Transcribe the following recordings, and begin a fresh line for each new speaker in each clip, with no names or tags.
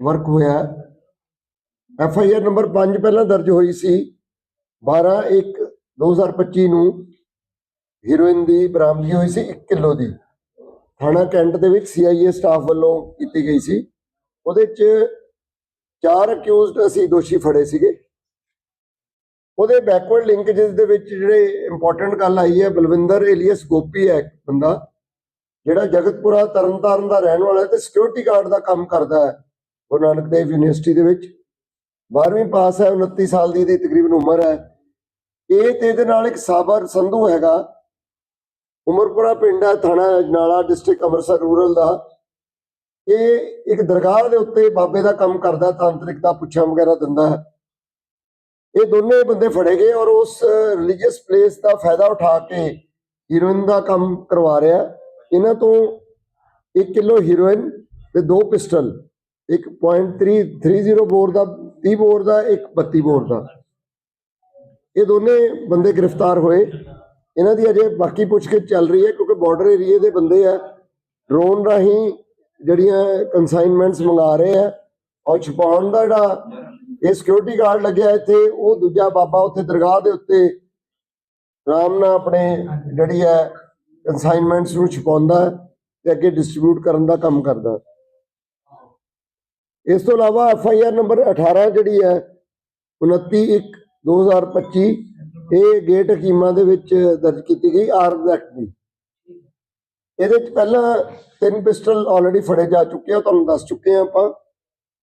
Work ਹੋਇਆ। F I R number 5 ਪਹਿਲਾਂ ਦਰਜ ਹੋਈ ਸੀ। 12 1 2025 ਨੂੰ ਹੀਰੋਇਨ ਦੀ ਬਰਾਮਦਗੀ ਹੋਈ ਸੀ 1 ਕਿਲੋ ਦੀ। ਥਾਣਾ ਕੈਂਟ ਦੇ ਵਿੱਚ ਸੀਆਈਏ ਸਟਾਫ ਵੱਲੋਂ ਕੀਤੀ ਗਈ ਸੀ। ਉਹਦੇ ਚ ਚਾਰ ਅਕਿਊਜ਼ਡ ਅਸੀਂ ਦੋਸ਼ੀ ਫੜੇ ਸੀਗੇ। ਉਹਦੇ ਬੈਕਵਰਡ ਲਿੰਕੇजेस ਦੇ ਵਿੱਚ ਜਿਹੜੇ ਇੰਪੋਰਟੈਂਟ ਗੱਲ ਆਈ ਹੈ, ਬਲਵਿੰਦਰ ਏਲੀਅਸ ਗੋਪੀ ਹੈ ਇੱਕ ਬੰਦਾ, ਜਿਹੜਾ ਜਗਤਪੁਰਾ ਤਰਨਤਾਰਨ ਦਾ ਰਹਿਣ ਵਾਲਾ ਤੇ ਸਿਕਿਉਰਿਟੀ ਗਾਰਡ ਦਾ ਕੰਮ ਕਰਦਾ ਹੈ। ਗੁਰੂ ਨਾਨਕ ਦੇਵ ਯੂਨੀਵਰਸਿਟੀ ਦੇ ਵਿੱਚ। 12ਵੀਂ ਪਾਸ ਹੈ 29 ਸਾਲ ਦੀ, ਇਹਦੀ ਤਕਰੀਬਨ ਉਮਰ ਹੈ। ਇਹ ਤੇ ਇਹਦੇ ਨਾਲ ਇੱਕ ਸਾਬਰ ਸੰਧੂ ਹੈਗਾ। ਉਮਰਪੁਰਾ ਪਿੰਡ ਹੈ, ਥਾਣਾ ਅਜਨਾਲਾ ਡਿਸਟ੍ਰਿਕਟ ਅੰਮ੍ਰਿਤਸਰ, ਰੂਰਲ ਦਾ। ਇਹ ਇੱਕ ਦਰਗਾਹ ਦੇ ਉੱਤੇ ਬਾਬੇ ਦਾ ਕੰਮ ਕਰਦਾ ਤਾਂਤਰਿਕ ਦਾ ਪੁੱਛਾਂ ਵਗੈਰਾ ਦਿੰਦਾ ਹੈ। ਇਹ ਦੋਨੇ ਬੰਦੇ ਫੜੇ ਗਏ ਔਰ ਉਸ ਰਿਲੀਜੀਅਸ ਪਲੇਸ ਦਾ ਫਾਇਦਾ ਉਠਾ ਕੇ ਹੀਰੋਇਨ ਦਾ ਕੰਮ ਕਰਵਾ ਰਿਹਾ। ਇਹਨਾਂ ਤੋਂ 1 ਕਿਲੋ ਹੀਰੋਇਨ ਤੇ ਦੋ ਪਿਸਟਲ ਇੱਕ .330 ਬੋਰ ਦਾ 30 ਬੋਰ ਦਾ, ਇੱਕ 32 ਬੋਰ ਦਾ। ਇਹ ਦੋਨੇ ਬੰਦੇ ਗ੍ਰਿਫਤਾਰ ਹੋਏ। ਇਹਨਾਂ ਦੀ ਅਜੇ ਬਾਕੀ ਪੁੱਛਗਿੱਛ ਚੱਲ ਰਹੀ ਹੈ, ਕਿਉਂਕਿ ਬਾਰਡਰ ਏਰੀਏ ਦੇ ਬੰਦੇ ਆ। ਡਰੋਨ ਰਾਹੀਂ ਜਿਹੜੀਆਂ ਕਨਸਾਈਨਮੈਂਟਸ ਮੰਗਾ ਰਹੇ ਆ। ਔਰ ਛੁਪਾਉਣ ਦਾ ਜਿਹੜਾ ਇਹ ਸਿਕਿਉਰਿਟੀ ਗਾਰਡ ਲੱਗਿਆ ਇੱਥੇ, ਉਹ ਦੂਜਾ ਬਾਬਾ ਉੱਥੇ ਦਰਗਾਹ ਦੇ ਉੱਤੇ ਆਰਾਮ ਨਾਲ ਆਪਣੇ ਜਿਹੜੀ ਹੈ ਕਨਸਾਈਨਮੈਂਟਸ ਨੂੰ ਛੁਪਾਉਂਦਾ ਹੈ ਤੇ ਅੱਗੇ ਡਿਸਟ੍ਰੀਬਿਊਟ ਕਰਨ ਦਾ ਕੰਮ ਕਰਦਾ ਇਸ ਤੋਂ ਇਲਾਵਾ ਐਫ ਆਈ ਆਰ ਨੰਬਰ 18 ਜਿਹੜੀ ਹੈ 29 1 2025 ਇਹ ਗੇਟ ਹਕੀਮਾਂ ਦੇ ਵਿੱਚ ਦਰਜ ਕੀਤੀ ਗਈ ਆਰਮਜ਼ ਐਕਟ ਦੀ। ਇਹਦੇ ਚ ਪਹਿਲਾਂ ਤਿੰਨ ਪਿਸਟਲ ਆਲਰੇਡੀ ਫੜੇ ਜਾ ਚੁੱਕੇ ਆ ਤੁਹਾਨੂੰ ਦੱਸ ਚੁੱਕੇ ਆ ਆਪਾਂ।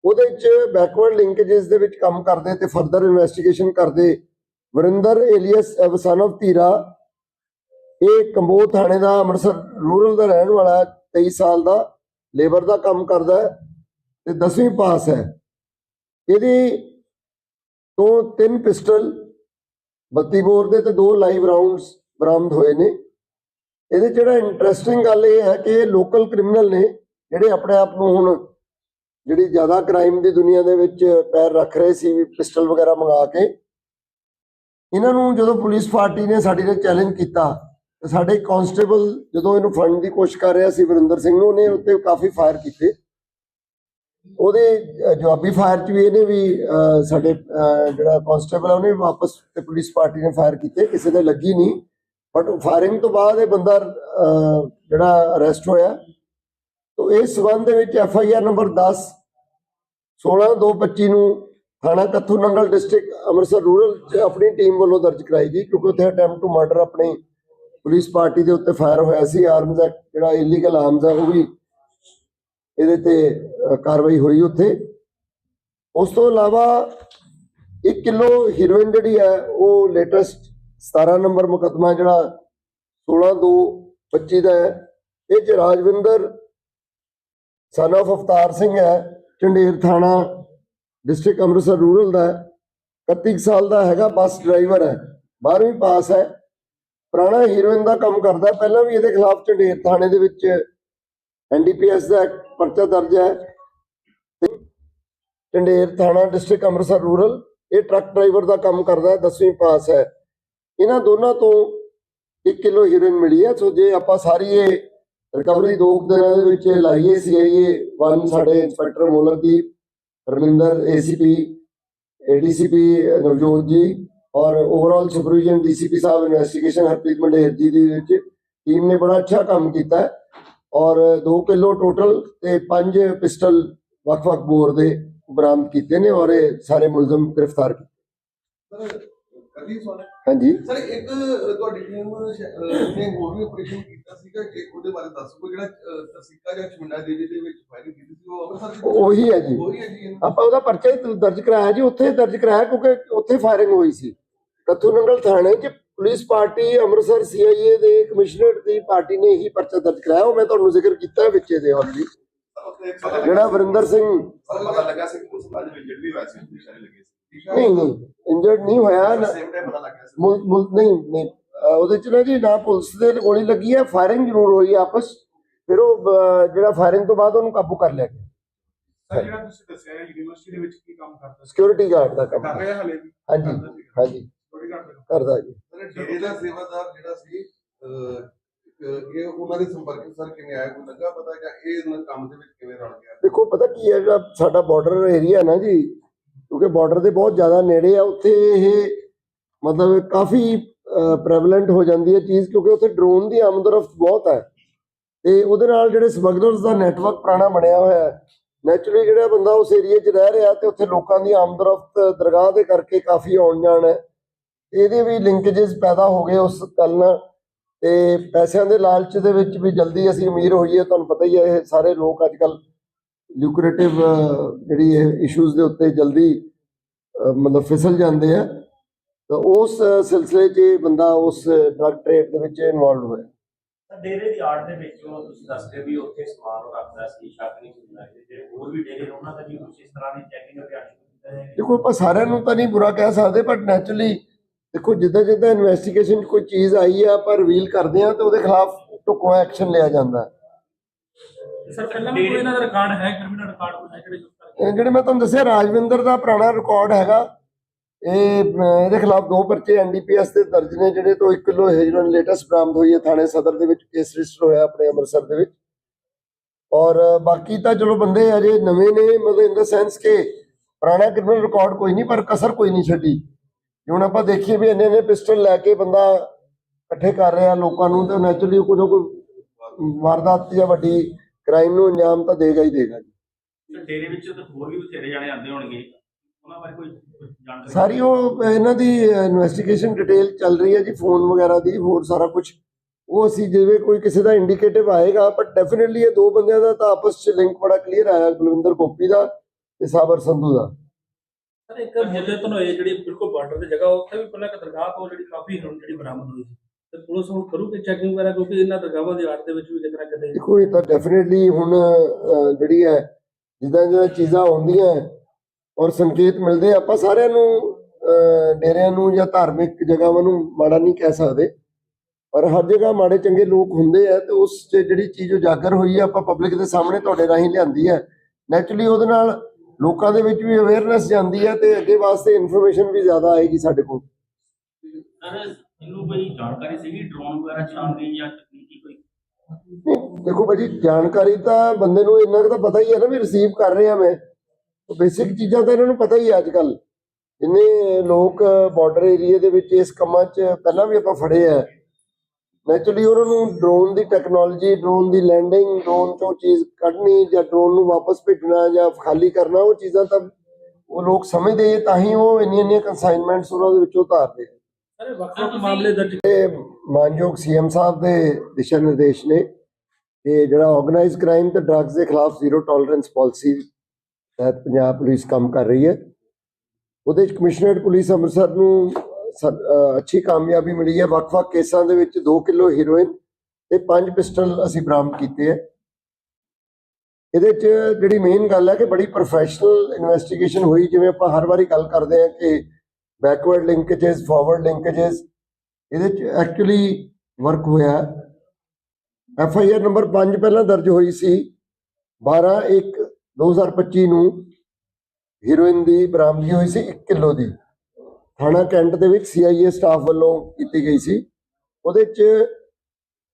ਉਹਦੇ ਵਿੱਚ ਬੈਕਵਰਡ ਲਿੰਕੇजेस ਦੇ ਵਿੱਚ ਕੰਮ ਕਰਦੇ ਤੇ ਫਰਦਰ ਇਨਵੈਸਟੀਗੇਸ਼ਨ ਕਰਦੇ ਵਰਿੰਦਰ ਏਲੀਅਸ ਸਨ ਧੀਰਾ। ਇਹ ਕੰਬੋ ਥਾਣੇ ਦਾ ਅੰਮ੍ਰਿਤਸਰ ਰੂਰਲ ਦਾ ਰਹਿਣ ਵਾਲਾ ਹੈ 23 ਸਾਲ ਦਾ ਲੇਬਰ ਦਾ ਕੰਮ ਕਰਦਾ ਹੈ। ਤੇ 10ਵੀਂ ਪਾਸ ਹੈ। ਇਹਦੀ ਤੋਂ ਤਿੰਨ ਪਿਸਟਲ 32 ਬੋਰ ਦੇ ਤੇ ਦੋ ਲਾਈਵ ਰਾਉਂਡਸ ਬਰਾਮਦ ਹੋਏ ਨੇ। ਇਹਦੇ ਜਿਹੜਾ ਇੰਟਰਸਟਿੰਗ ਗੱਲ ਇਹ ਹੈ ਕਿ ਇਹ ਲੋਕਲ ਕ੍ਰਿਮੀਨਲ ਨੇ ਜਿਹੜੇ ਆਪਣੇ ਆਪ ਨੂੰ ਹੁਣ ਜਿਹੜੀ ਜ਼ਿਆਦਾ ਕ੍ਰਾਈਮ ਦੀ ਦੁਨੀਆ ਦੇ ਵਿੱਚ ਪੈਰ ਰੱਖ ਰਹੇ ਸੀ ਵੀ ਪਿਸਟਲ ਵਗੈਰਾ ਮੰਗਾ ਕੇ। ਇਹਨਾਂ ਨੂੰ ਜਦੋਂ ਪੁਲਿਸ ਪਾਰਟੀ ਨੇ ਸਾਡੇ ਨੇ ਚੈਲੰਜ ਕੀਤਾ, ਤੇ ਸਾਡੇ ਕਾਂਸਟੇਬਲ ਜਦੋਂ ਇਹਨੂੰ ਫੜਨ ਦੀ ਕੋਸ਼ਿਸ਼ ਕਰ ਰਿਹਾ ਸੀ ਵਰਿੰਦਰ ਸਿੰਘ ਨੂੰ, ਉਹਨੇ ਉੱਤੇ ਕਾਫੀ ਫਾਇਰ ਕੀਤੇ। ਉਹਦੇ ਜਵਾਬੀ ਫਾਇਰ ਚ ਵੀ ਇਹਨੇ ਵੀ ਸਾਡੇ ਅਹ, ਜਿਹੜਾ ਕਾਂਸਟੇਬਲ ਉਹਨੇ ਵਾਪਸ ਤੇ ਪੁਲਿਸ ਪਾਰਟੀ ਨੇ ਫਾਇਰ ਕੀਤੇ ਕਿਸੇ ਦੇ ਲੱਗੀ ਨਹੀਂ। ਬਟ ਫਾਇਰਿੰਗ ਤੋਂ ਬਾਅਦ ਇਹ ਬੰਦਾ ਜਿਹੜਾ ਅਰੈਸਟ ਹੋਇਆ। ਤੋ ਇਸ ਸਬੰਧ ਦੇ ਵਿੱਚ ਐਫ ਆਈ ਆਰ ਨੰਬਰ 10 16/2/25 ਨੂੰ ਥਾਣਾ ਕੱਥੂ ਨੰਗਲ ਡਿਸਟ੍ਰਿਕਟ ਅੰਮ੍ਰਿਤਸਰ ਰੂਰਲ ਚ ਆਪਣੀ ਟੀਮ ਵੱਲੋਂ ਦਰਜ ਕਰਾਈ ਗਈ ਕਿਉਂਕਿ ਉੱਥੇ ਅਟੈਂਪਟ ਟੂ ਮਰਡਰ ਆਪਣੀ ਪੁਲਿਸ ਪਾਰਟੀ ਦੇ ਉੱਤੇ ਫਾਇਰ ਹੋਇਆ ਸੀ। ਆਰਮਜ਼ ਐਕਟ ਜਿਹੜਾ ਇਲੀਗਲ ਆਰਮਜ਼ ਆ ਉਹ ਵੀ ਇਹਦੇ ਤੇ ਕਾਰਵਾਈ ਹੋਈ ਉੱਥੇ। ਉਸ ਤੋਂ ਇਲਾਵਾ 1 ਕਿਲੋ ਹੀਰੋਇਨ ਜਿਹੜੀ ਹੈ, ਉਹ ਲੇਟੈਸਟ 17 ਨੰਬਰ ਮੁਕੱਦਮਾ ਜਿਹੜਾ 16 2 25 ਦਾ ਹੈ। ਇਹ ਚ ਰਾਜਵਿੰਦਰ ਸਨ of ਅਵਤਾਰ ਸਿੰਘ ਹੈ, ਝੰਡੇਰ ਥਾਣਾ ਡਿਸਟ੍ਰਿਕਟ ਅੰਮ੍ਰਿਤਸਰ ਰੂਰਲ ਦਾ ਹੈ। 31 ਸਾਲ ਦਾ ਹੈਗਾ, ਬੱਸ ਡਰਾਈਵਰ ਹੈ। 12ਵੀਂ ਪਾਸ ਹੈ। ਪੁਰਾਣਾ ਹੀਰੋਇਨ ਦਾ ਕੰਮ ਕਰਦਾ ਪਹਿਲਾਂ ਵੀ ਇਹਦੇ ਖਿਲਾਫ ਝੰਡੇਰ ਥਾਣੇ ਦੇ ਵਿੱਚ ਐਨਡੀਪੀਐਸ ਦਾ ਪਰਚਾ ਦਰਜ ਹੈ। ਝੰਡੇਰ ਥਾਣਾ ਡਿਸਟ੍ਰਿਕਟ ਅੰਮ੍ਰਿਤਸਰ ਰੂਰਲ, ਇਹ ਟਰੱਕ ਡਰਾਈਵਰ ਦਾ ਕੰਮ ਕਰਦਾ ਹੈ 10ਵੀਂ ਪਾਸ ਹੈ। ਇਹਨਾਂ ਦੋਨਾਂ ਤੋਂ 1 ਕਿਲੋ ਹੀਰੋਇਨ ਮਿਲੀ ਹੈ, ਸੋ ਜੇ ਆਪਾਂ ਸਾਰੀ ਇਹ ਰਿਕਵਰੀ ਦੋ ਦਿਨਾਂ ਦੇ ਵਿੱਚ ਲਾਈਏ ਸੀਆਈਏ ਵਨ ਸਾਡੇ ਇੰਸਪੈਕਟਰ ਮੋਲਕ ਦੀ ਰਮਿੰਦਰ ਏਸੀਪੀ ਏਡੀਸੀਪੀ ਨਵਜੋਤ ਜੀ, ਔਰ ਓਵਰਆਲ ਸੁਪਰਵੀਜ਼ਨ ਡੀਸੀਪੀ ਸਾਹਿਬ ਇਨਵੈਸਟੀਗੇਸ਼ਨ ਹਰਪ੍ਰੀਤ ਮੰਡੇਰ ਜੀ ਦੀ ਵਿੱਚ ਟੀਮ ਨੇ ਬੜਾ ਅੱਛਾ ਕੰਮ ਕੀਤਾ ਔਰ 2 ਕਿਲੋ ਟੋਟਲ ਤੇ 5 ਪਿਸਟਲ ਵੱਖ-ਵੱਖ ਬੋਰ ਦੇ ਬਰਾਮਦ ਕੀਤੇ ਨੇ ਔਰ ਇਹ ਸਾਰੇ ਮੁਲਜ਼ਮ ਗ੍ਰਿਫਤਾਰ ਕੀਤੇ। ਹਾਂਜੀ।
ਸਰ ਇੱਕ ਤੁਹਾਡੀ ਟੀਮ ਨੇ ਹੋਰ ਵੀ ਆਪਰੇਸ਼ਨ ਕੀਤਾ ਸੀਗਾ ਕਿ ਉਹਦੇ ਬਾਰੇ ਦੱਸੋ ਕੋਈ ਜਿਹੜਾ ਤਸੀਕਾ ਜਾਂ ਚਮਿੰਡਾ ਦੇਵੀ ਦੇ ਵਿੱਚ ਫਾਇਰਿੰਗ ਕੀਤੀ ਸੀ? ਉਹ ਅੰਮ੍ਰਿਤਸਰ
ਉਹੀ ਹੈ ਜੀ।
ਉਹੀ ਹੈ ਜੀ
ਆਪਾਂ ਉਹਦਾ ਪਰਚਾ ਹੀ ਦਰਜ ਕਰਾਇਆ ਜੀ ਉੱਥੇ ਦਰਜ ਕਰਾਇਆ ਕਿਉਂਕਿ ਉੱਥੇ ਫਾਇਰਿੰਗ ਹੋਈ ਸੀ। ਕੱਥੂ ਨੰਗਲ ਥਾਣੇ 'ਚ ਪੁਲਿਸ ਪਾਰਟੀ ਅੰਮ੍ਰਿਤਸਰ ਸੀਆਈਏ ਦੇ ਕਮਿਸ਼ਨਰ ਦੀ ਪਾਰਟੀ ਨੇ ਹੀ ਪਰਚਾ ਦਰਜ ਕਰਾਇਆ ਉਹ ਮੈਂ ਤੁਹਾਨੂੰ ਜ਼ਿਕਰ ਕੀਤਾ ਵਿੱਚੇ ਦੇ ਆਲਰੇਡੀ ਜਿਹੜਾ ਵਰਿੰਦਰ ਸਿੰਘ
ਪਤਾ ਲੱਗਾ ਸੀ ਕਿ ਉਸ ਬਾਅਦ ਵਿੱਚ ਜਿਹੜੀ ਵੈਸੇ ਨਿਸ਼ਾਨੇ ਲੱਗੇ ਸੀ।
ਨਹੀਂ ਨਹੀਂ ਇੰਜਰਡ ਨਹੀਂ ਹੋਇਆ ਨਾ-
ਸੇਮ ਟਾਈਮ ਪਤਾ ਲੱਗਾ ਸੀ।
ਮੁਲ- ਮੁਲ- ਨਹੀਂ ਨਹੀਂ। ਉਹਦੇ ਚ ਨਾ ਜੀ ਨਾ ਪੁਲਿਸ ਦੇ ਗੋਲੀ ਲੱਗੀ ਹੈ ਫਾਇਰਿੰਗ ਜ਼ਰੂਰ ਹੋਈ ਆਪਸ। ਫਿਰ ਉਹ ਜਿਹੜਾ ਫਾਇਰਿੰਗ ਤੋਂ ਬਾਅਦ ਉਹਨੂੰ ਕਾਬੂ ਕਰ ਲਿਆ ਗਿਆ।
ਸਰ ਜਿਹੜਾ ਤੁਸੀਂ ਦੱਸਿਆ ਯੂਨੀਵਰਸਿਟੀ ਦੇ ਵਿੱਚ ਕੀ ਕੰਮ ਕਰਦਾ ਸੀ?
ਸਿਕਿਉਰਿਟੀ ਗਾਰਡ ਦਾ ਕੰਮ।
ਕਰ ਰਿਹਾ ਹਾਲੇ? ਵੀ
ਹਾਂਜੀ। ਹਾਂਜੀ। ਕਰਦਾ ਜੀ।
ਡੇਰੇ ਦਾ ਸੇਵਾਦਾਰ ਜਿਹੜਾ ਸੀ ਇਹ ਉਹਨਾਂ ਦੇ ਸੰਪਰਕ ਸਰ ਕਿਵੇਂ ਆਇਆ, ਕੋਈ ਲੱਗਾ ਪਤਾ ਕਿ ਇਹ ਇਹਨਾਂ ਕੰਮ ਦੇ ਵਿੱਚ ਕਿਵੇਂ ਰਲ ਗਿਆ?
ਦੇਖੋ, ਪਤਾ ਕੀ ਹੈ, ਜਿਹੜਾ ਸਾਡਾ ਬਾਰਡਰ ਏਰੀਆ ਨਾ ਜੀ, ਕਿਉਂਕਿ ਬਾਰਡਰ ਦੇ ਬਹੁਤ ਜ਼ਿਆਦਾ ਨੇੜੇ ਆ, ਉੱਥੇ ਇਹ ਮਤਲਬ ਕਾਫੀ ਪ੍ਰੈਵਲੈਂਟ ਹੋ ਜਾਂਦੀ ਹੈ ਚੀਜ਼, ਕਿਉਂਕਿ ਉੱਥੇ ਡਰੋਨ ਦੀ ਆਮਦਰਫਤ ਬਹੁਤ ਹੈ। ਤੇ ਉਹਦੇ ਨਾਲ ਜਿਹੜੇ ਸਮਗਲਰਸ ਦਾ ਨੈਟਵਰਕ ਪੁਰਾਣਾ ਬਣਿਆ ਹੋਇਆ ਹੈ ਨੈਚੁਰਲੀ ਜਿਹੜਾ ਬੰਦਾ ਉਸ ਏਰੀਆ 'ਚ ਰਹਿ ਰਿਹਾ ਤੇ ਉੱਥੇ ਲੋਕਾਂ ਦੀ ਆਮਦਰਫਤ ਦਰਗਾਹ ਦੇ ਕਰਕੇ ਕਾਫੀ ਆਉਣ ਜਾਣ ਹੈ। ਇਹਦੇ ਵੀ ਲਿੰਕੇजेस ਪੈਦਾ ਹੋ ਗਏ ਉਸ ਗੱਲ ਨਾਲ। ਤੇ ਪੈਸਿਆਂ ਦੇ ਲਾਲਚ ਦੇ ਵਿੱਚ ਵੀ ਜਲਦੀ ਅਸੀਂ ਅਮੀਰ ਹੋਈਏ ਤੁਹਾਨੂੰ ਪਤਾ ਹੀ ਹੈ ਇਹ ਸਾਰੇ ਲੋਕ ਅੱਜ ਕੱਲ ਲਿਊਕਰੇਟਿਵ ਜਿਹੜੀ ਇਹ ਇਸ਼ੂਜ਼ ਦੇ ਉੱਤੇ ਜਲਦੀ ਮਤਲਬ ਫਿਸਲ ਜਾਂਦੇ ਆ। ਤਾਂ ਉਸ ਸਿਲਸਿਲੇ 'ਚ ਬੰਦਾ ਉਸ ਡਰਗ ਟ੍ਰੇਡ ਦੇ ਵਿੱਚ ਇਨਵੋਲਵ ਹੋਇਆ।
ਡੇਰੇ ਦੀ ਆੜ ਦੇ ਵਿੱਚ ਤੁਸੀਂ ਦੱਸਦੇ ਵੀ ਉੱਥੇ ਸਮਾਨ ਰੱਖਦਾ ਸੀ ਸ਼ੱਕ ਨਹੀਂ ਹੁੰਦਾ ਜਿਹੜੇ ਹੋਰ ਵੀ ਡੇਰੇ ਉਹਨਾਂ ਦਾ ਵੀ ਕੁਝ ਇਸ ਤਰ੍ਹਾਂ ਦੀ ਚੈਕਿੰਗ ਕੀਤਾ ਹੈ
ਦੇਖੋ ਆਪਾਂ ਸਾਰਿਆਂ ਨੂੰ ਤਾਂ ਨਹੀਂ ਬੁਰਾ ਕਹਿ ਸਕਦੇ ਬਟ ਨੈਚੁਰਲੀ ਦੇਖੋ ਜਿੱਦਾਂ ਜਿੱਦਾਂ ਇਨਵੈਸਟੀਗੇਸ਼ਨ ਕੋਈ ਚੀਜ਼ ਆਈ ਆ ਆਪਾਂ ਰਿਵੀਲ ਕਰਦੇ ਆ ਤੇ ਉਹਦੇ ਖਿਲਾਫ ਢੁਕਵਾਂ ਐਕਸ਼ਨ ਲਿਆ ਜਾਂਦਾ।
ਸਰ ਪਹਿਲਾਂ ਵੀ ਕੋਈ ਇਹਨਾਂ ਦਾ ਰਿਕਾਰਡ ਹੈ ਕ੍ਰਿਮੀਨਲ ਰਿਕਾਰਡ ਕੋਈ ਹੈ ਜਿਹੜੇ
ਜਿਹੜੇ ਮੈਂ ਤੁਹਾਨੂੰ ਦੱਸਿਆ ਰਾਜਵਿੰਦਰ ਦਾ ਪੁਰਾਣਾ ਰਿਕਾਰਡ ਹੈਗਾ। ਇਹ ਅਮ, ਇਹਦੇ ਖਿਲਾਫ ਦੋ ਪਰਚੇ ਐਨਡੀਪੀਐਸ ਦੇ ਦਰਜ ਨੇ ਜਿਹੜੇ ਤੋਂ 1 ਕਿਲੋ ਹੈਰੋਇਨ ਲੇਟੈਸਟ ਬਰਾਮਦ ਹੋਈ ਹੈ ਥਾਣੇ ਸਦਰ ਦੇ ਵਿੱਚ ਕੇਸ ਰਜਿਸਟਰ ਹੋਇਆ ਆਪਣੇ ਅੰਮ੍ਰਿਤਸਰ ਦੇ ਵਿੱਚ। ਔਰ ਬਾਕੀ ਤਾਂ ਚਲੋ ਬੰਦੇ ਅਜੇ ਨਵੇਂ ਨੇ ਮਤਲਬ ਇਨ ਦਾ ਸੈਂਸ ਕਿ ਪੁਰਾਣਾ ਕ੍ਰਿਮੀਨਲ ਰਿਕਾਰਡ ਕੋਈ ਨਹੀਂ ਪਰ ਕਸਰ ਕੋਈ ਨਹੀਂ ਛੱਡੀ। ਹੁਣ ਆਪਾਂ ਦੇਖੀਏ ਵੀ ਇੰਨੇ ਨੇ ਪਿਸਟਲ ਲੈ ਕੇ ਬੰਦਾ ਇਕੱਠੇ ਕਰ ਰਿਹਾ ਲੋਕਾਂ ਨੂੰ ਤੇ ਨੈਚੁਰਲੀ ਕੋਈ ਨਾ ਕੋਈ ਵਾਰਦਾਤ ਜਾਂ ਵੱਡੀ ਕ੍ਰਾਈਮ ਨੂੰ ਅੰਜਾਮ ਤਾਂ ਦੇਗਾ ਹੀ ਦੇਗਾ ਜੀ।
ਡੇਰੇ ਵਿੱਚ ਤਾਂ ਹੋਰ ਵੀ ਬਥੇਰੇ ਜਾਣੇ ਆਉਂਦੇ ਹੋਣਗੇ। ਉਹਨਾਂ ਬਾਰੇ ਕੋਈ ਜਾਣਕਾਰੀ?
ਸਾਰੀ ਉਹ ਇਹਨਾਂ ਦੀ ਇਨਵੈਸਟੀਗੇਸ਼ਨ ਡਿਟੇਲ ਚੱਲ ਰਹੀ ਹੈ ਜੀ ਫੋਨ ਵਗੈਰਾ ਦੀ ਹੋਰ ਸਾਰਾ ਕੁਝ। ਉਹ ਅਸੀਂ ਜਿਵੇਂ ਕੋਈ ਕਿਸੇ ਦਾ ਇੰਡੀਕੇਟਿਵ ਆਏਗਾ ਪਰ ਡੈਫੀਨਿਟਲੀ ਇਹ ਦੋ ਬੰਦਿਆਂ ਦਾ ਤਾਂ ਆਪਸ ਚ ਲਿੰਕ ਬੜਾ ਕਲੀਅਰ ਆਇਆ ਬਲਵਿੰਦਰ ਗੋਪੀ ਦਾ ਤੇ ਸਾਬਰ ਸੰਧੂ ਦਾ।
ਸਰ ਇੱਕ ਤੋਂ ਇਹ ਜਿਹੜੀ ਬਿਲਕੁਲ ਬਾਰਡਰ ਦੀ ਜਗ੍ਹਾ ਉੱਥੇ ਵੀ ਪਹਿਲਾਂ ਇੱਕ ਦਰਗਾਹ ਤੋਂ ਜਿਹੜੀ ਕਾਫੀ ਹੀਰੋਇਨ ਜਿਹੜੀ ਬਰਾਮਦ ਹੋਈ ਸੀ। ਤੇ ਪੁਲਿਸ ਹੁਣ ਕਰੂਗੀ ਚੈਕਿੰਗ ਵਗੈਰਾ ਕਿਉਂਕਿ ਇਹਨਾਂ ਦਰਗਾਹਾਂ ਦੀ ਆੜ ਦੇ ਵਿੱਚ ਵੀ ਕਿਤੇ ਨਾ ਕਿਤੇ
ਦੇਖੋ ਇਹ ਤਾਂ ਡੈਫੀਨਿਟਲੀ ਹੁਣ ਅਹ, ਜਿਹੜੀ ਹੈ ਜਿੱਦਾਂ ਜਿੱਦਾਂ ਚੀਜ਼ਾਂ ਆਉਂਦੀਆਂ ਹੈ ਔਰ ਸੰਕੇਤ ਮਿਲਦੇ ਆ, ਆਪਾਂ ਸਾਰਿਆਂ ਨੂੰ ਅਹ, ਡੇਰਿਆਂ ਨੂੰ ਜਾਂ ਧਾਰਮਿਕ ਜਗ੍ਹਾਵਾਂ ਨੂੰ ਮਾੜਾ ਨਹੀਂ ਕਹਿ ਸਕਦੇ। ਪਰ ਹਰ ਜਗ੍ਹਾ ਮਾੜੇ ਚੰਗੇ ਲੋਕ ਹੁੰਦੇ ਆ ਤੇ ਉਸ 'ਚ ਜਿਹੜੀ ਚੀਜ਼ ਉਜਾਗਰ ਹੋਈ ਹੈ ਆਪਾਂ ਪਬਲਿਕ ਦੇ ਸਾਹਮਣੇ ਤੁਹਾਡੇ ਰਾਹੀਂ ਲਿਆਂਦੀ ਹੈ। ਨੈਚੁਰਲੀ ਉਹਦੇ ਨਾਲ ਲੋਕਾਂ ਦੇ ਵਿੱਚ ਵੀ ਅਵੇਅਰਨੈਸ ਜਾਂਦੀ ਹੈ ਤੇ ਅੱਗੇ ਵਾਸਤੇ ਇਨਫੋਰਮੇਸ਼ਨ ਵੀ ਜ਼ਿਆਦਾ ਆਏਗੀ ਸਾਡੇ ਕੋਲ।
ਸਰ ਇਹਨੂੰ ਕੋਈ ਜਾਣਕਾਰੀ ਸੀਗੀ? ਡਰੋਨ ਵਗੈਰਾ ਚਲਾਉਣ ਦੀ ਜਾਂ ਤਕਨੀਕੀ ਕੋਈ?
ਨਹੀਂ, ਦੇਖੋ ਭਾਜੀ ਜਾਣਕਾਰੀ ਤਾਂ ਬੰਦੇ ਨੂੰ ਇੰਨਾ ਕੁ ਤਾਂ ਪਤਾ ਹੀ ਹੈ ਨਾ ਵੀ ਰਿਸੀਵ ਕਰ ਰਿਹਾ ਮੈਂ। ਬੇਸਿਕ ਚੀਜ਼ਾਂ ਤਾਂ ਇਹਨਾਂ ਨੂੰ ਪਤਾ ਹੀ ਹੈ ਅੱਜ ਕੱਲ ਜਿੰਨੇ ਲੋਕ ਬਾਰਡਰ ਏਰੀਆ ਦੇ ਵਿੱਚ ਇਸ ਕੰਮਾਂ 'ਚ ਪਹਿਲਾਂ ਵੀ ਆਪਾਂ ਫੜੇ ਆ। ਨੈਚੁਰਲੀ ਉਹਨਾਂ ਨੂੰ ਡਰੋਨ ਦੀ ਟੈਕਨੋਲੋਜੀ ਡਰੋਨ ਦੀ ਲੈਂਡਿੰਗ ਡਰੋਨ ਤੋਂ ਚੀਜ਼ ਕੱਢਣੀ ਜਾਂ ਡਰੋਨ ਨੂੰ ਵਾਪਸ ਭੇਜਣਾ ਜਾਂ ਖਾਲੀ ਕਰਨਾ ਉਹ ਚੀਜ਼ਾਂ ਤਾਂ ਉਹ ਲੋਕ ਸਮਝਦੇ ਤਾਂ ਹੀ ਉਹ ਇੰਨੀਆਂ ਇੰਨੀਆਂ ਕੰਸਾਈਨਮੈਂਟਸ ਉਹਨਾਂ ਦੇ ਵਿੱਚੋਂ ਉਤਾਰਦੇ।
ਸਰ ਵੱਖ ਵੱਖ ਮਾਮਲੇ ਦਰਜ
ਮਾਨਯੋਗ ਸੀਐਮ ਸਾਹਿਬ ਦੇ ਦਿਸ਼ਾ ਨਿਰਦੇਸ਼ ਨੇ ਕਿ ਜਿਹੜਾ ਆਰਗੇਨਾਈਜ਼ ਕ੍ਰਾਈਮ ਤੇ ਡਰੱਗਸ ਦੇ ਖਿਲਾਫ ਜ਼ੀਰੋ ਟੋਲਰੈਂਸ ਪਾਲਿਸੀ ਤਹਿਤ ਪੰਜਾਬ ਪੁਲਿਸ ਕੰਮ ਕਰ ਰਹੀ ਹੈ ਉਹਦੇ ਵਿੱਚ ਕਮਿਸ਼ਨਰੇਟ ਪੁਲਿਸ ਅੰਮ੍ਰਿਤਸਰ ਨੂੰ ਅੱਛੀ ਕਾਮਯਾਬੀ ਮਿਲੀ ਹੈ। ਵੱਖ-ਵੱਖ ਕੇਸਾਂ ਦੇ ਵਿੱਚ 2 ਕਿਲੋ ਹੀਰੋਇਨ ਤੇ 5 ਪਿਸਟਲ ਅਸੀਂ ਬਰਾਮਦ ਕੀਤੇ ਹੈ। ਇਹਦੇ 'ਚ ਜਿਹੜੀ ਮੇਨ ਗੱਲ ਹੈ ਕਿ ਬੜੀ ਪ੍ਰੋਫੈਸ਼ਨਲ ਇਨਵੈਸਟੀਗੇਸ਼ਨ ਹੋਈ। ਜਿਵੇਂ ਆਪਾਂ ਹਰ ਵਾਰੀ ਗੱਲ ਕਰਦੇ ਹਾਂ ਕਿ ਬੈਕਵਰਡ ਲਿੰਕੇजेस ਫਾਰਵਰਡ ਲਿੰਕੇजेस ਇਹਦੇ 'ਚ ਐਕਚੁਅਲੀ ਵਰਕ ਹੋਇਆ। ਐਫ ਆਈ ਆਰ ਨੰਬਰ 5 ਪਹਿਲਾਂ ਦਰਜ ਹੋਈ ਸੀ। 12 1 2025 ਨੂੰ ਹੀਰੋਇਨ ਦੀ ਬਰਾਮਦਗੀ ਹੋਈ ਸੀ 1 ਕਿਲੋ ਦੀ। ਥਾਣਾ ਕੈਂਟ ਦੇ ਵਿੱਚ ਸੀਆਈਏ ਸਟਾਫ ਵੱਲੋਂ ਕੀਤੀ ਗਈ ਸੀ। ਉਹਦੇ 'ਚ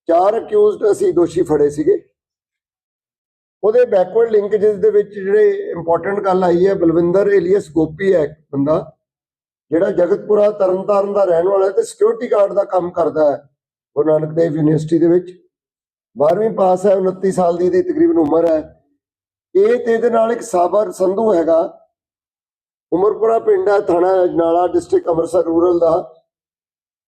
ਚਾਰ ਅਕਿਊਜ਼ਡ ਅਸੀਂ ਦੋਸ਼ੀ ਫੜੇ ਸੀਗੇ। ਉਹਦੇ ਬੈਕਵਰਡ ਲਿੰਕੇजेस ਦੇ ਵਿੱਚ ਜਿਹੜੇ ਇੰਪੋਰਟੈਂਟ ਗੱਲ ਆਈ ਹੈ, ਬਲਵਿੰਦਰ ਏਲੀਅਸ ਗੋਪੀ ਹੈ ਇੱਕ ਬੰਦਾ, ਜਿਹੜਾ ਜਗਤਪੁਰਾ ਤਰਨਤਾਰਨ ਦਾ ਰਹਿਣ ਵਾਲਾ ਹੈ ਤੇ ਸਿਕਿਉਰਿਟੀ ਗਾਰਡ ਦਾ ਕੰਮ ਕਰਦਾ ਹੈ ਗੁਰੂ ਨਾਨਕ ਦੇਵ ਯੂਨੀਵਰਸਿਟੀ ਦੇ ਵਿੱਚ। 12ਵੀਂ ਪਾਸ ਹੈ 29 ਸਾਲ ਦੀ ਇਹਦੀ ਤਕਰੀਬਨ ਉਮਰ ਹੈ। ਇਹ ਤੇ ਇਹਦੇ ਨਾਲ ਇੱਕ ਸਾਬਰ ਸੰਧੂ ਹੈਗਾ। ਉਮਰਪੁਰਾ ਪਿੰਡ ਹੈ ਥਾਣਾ ਅਜਨਾਲਾ ਡਿਸਟ੍ਰਿਕਟ ਅੰਮ੍ਰਿਤਸਰ, ਰੂਰਲ ਦਾ।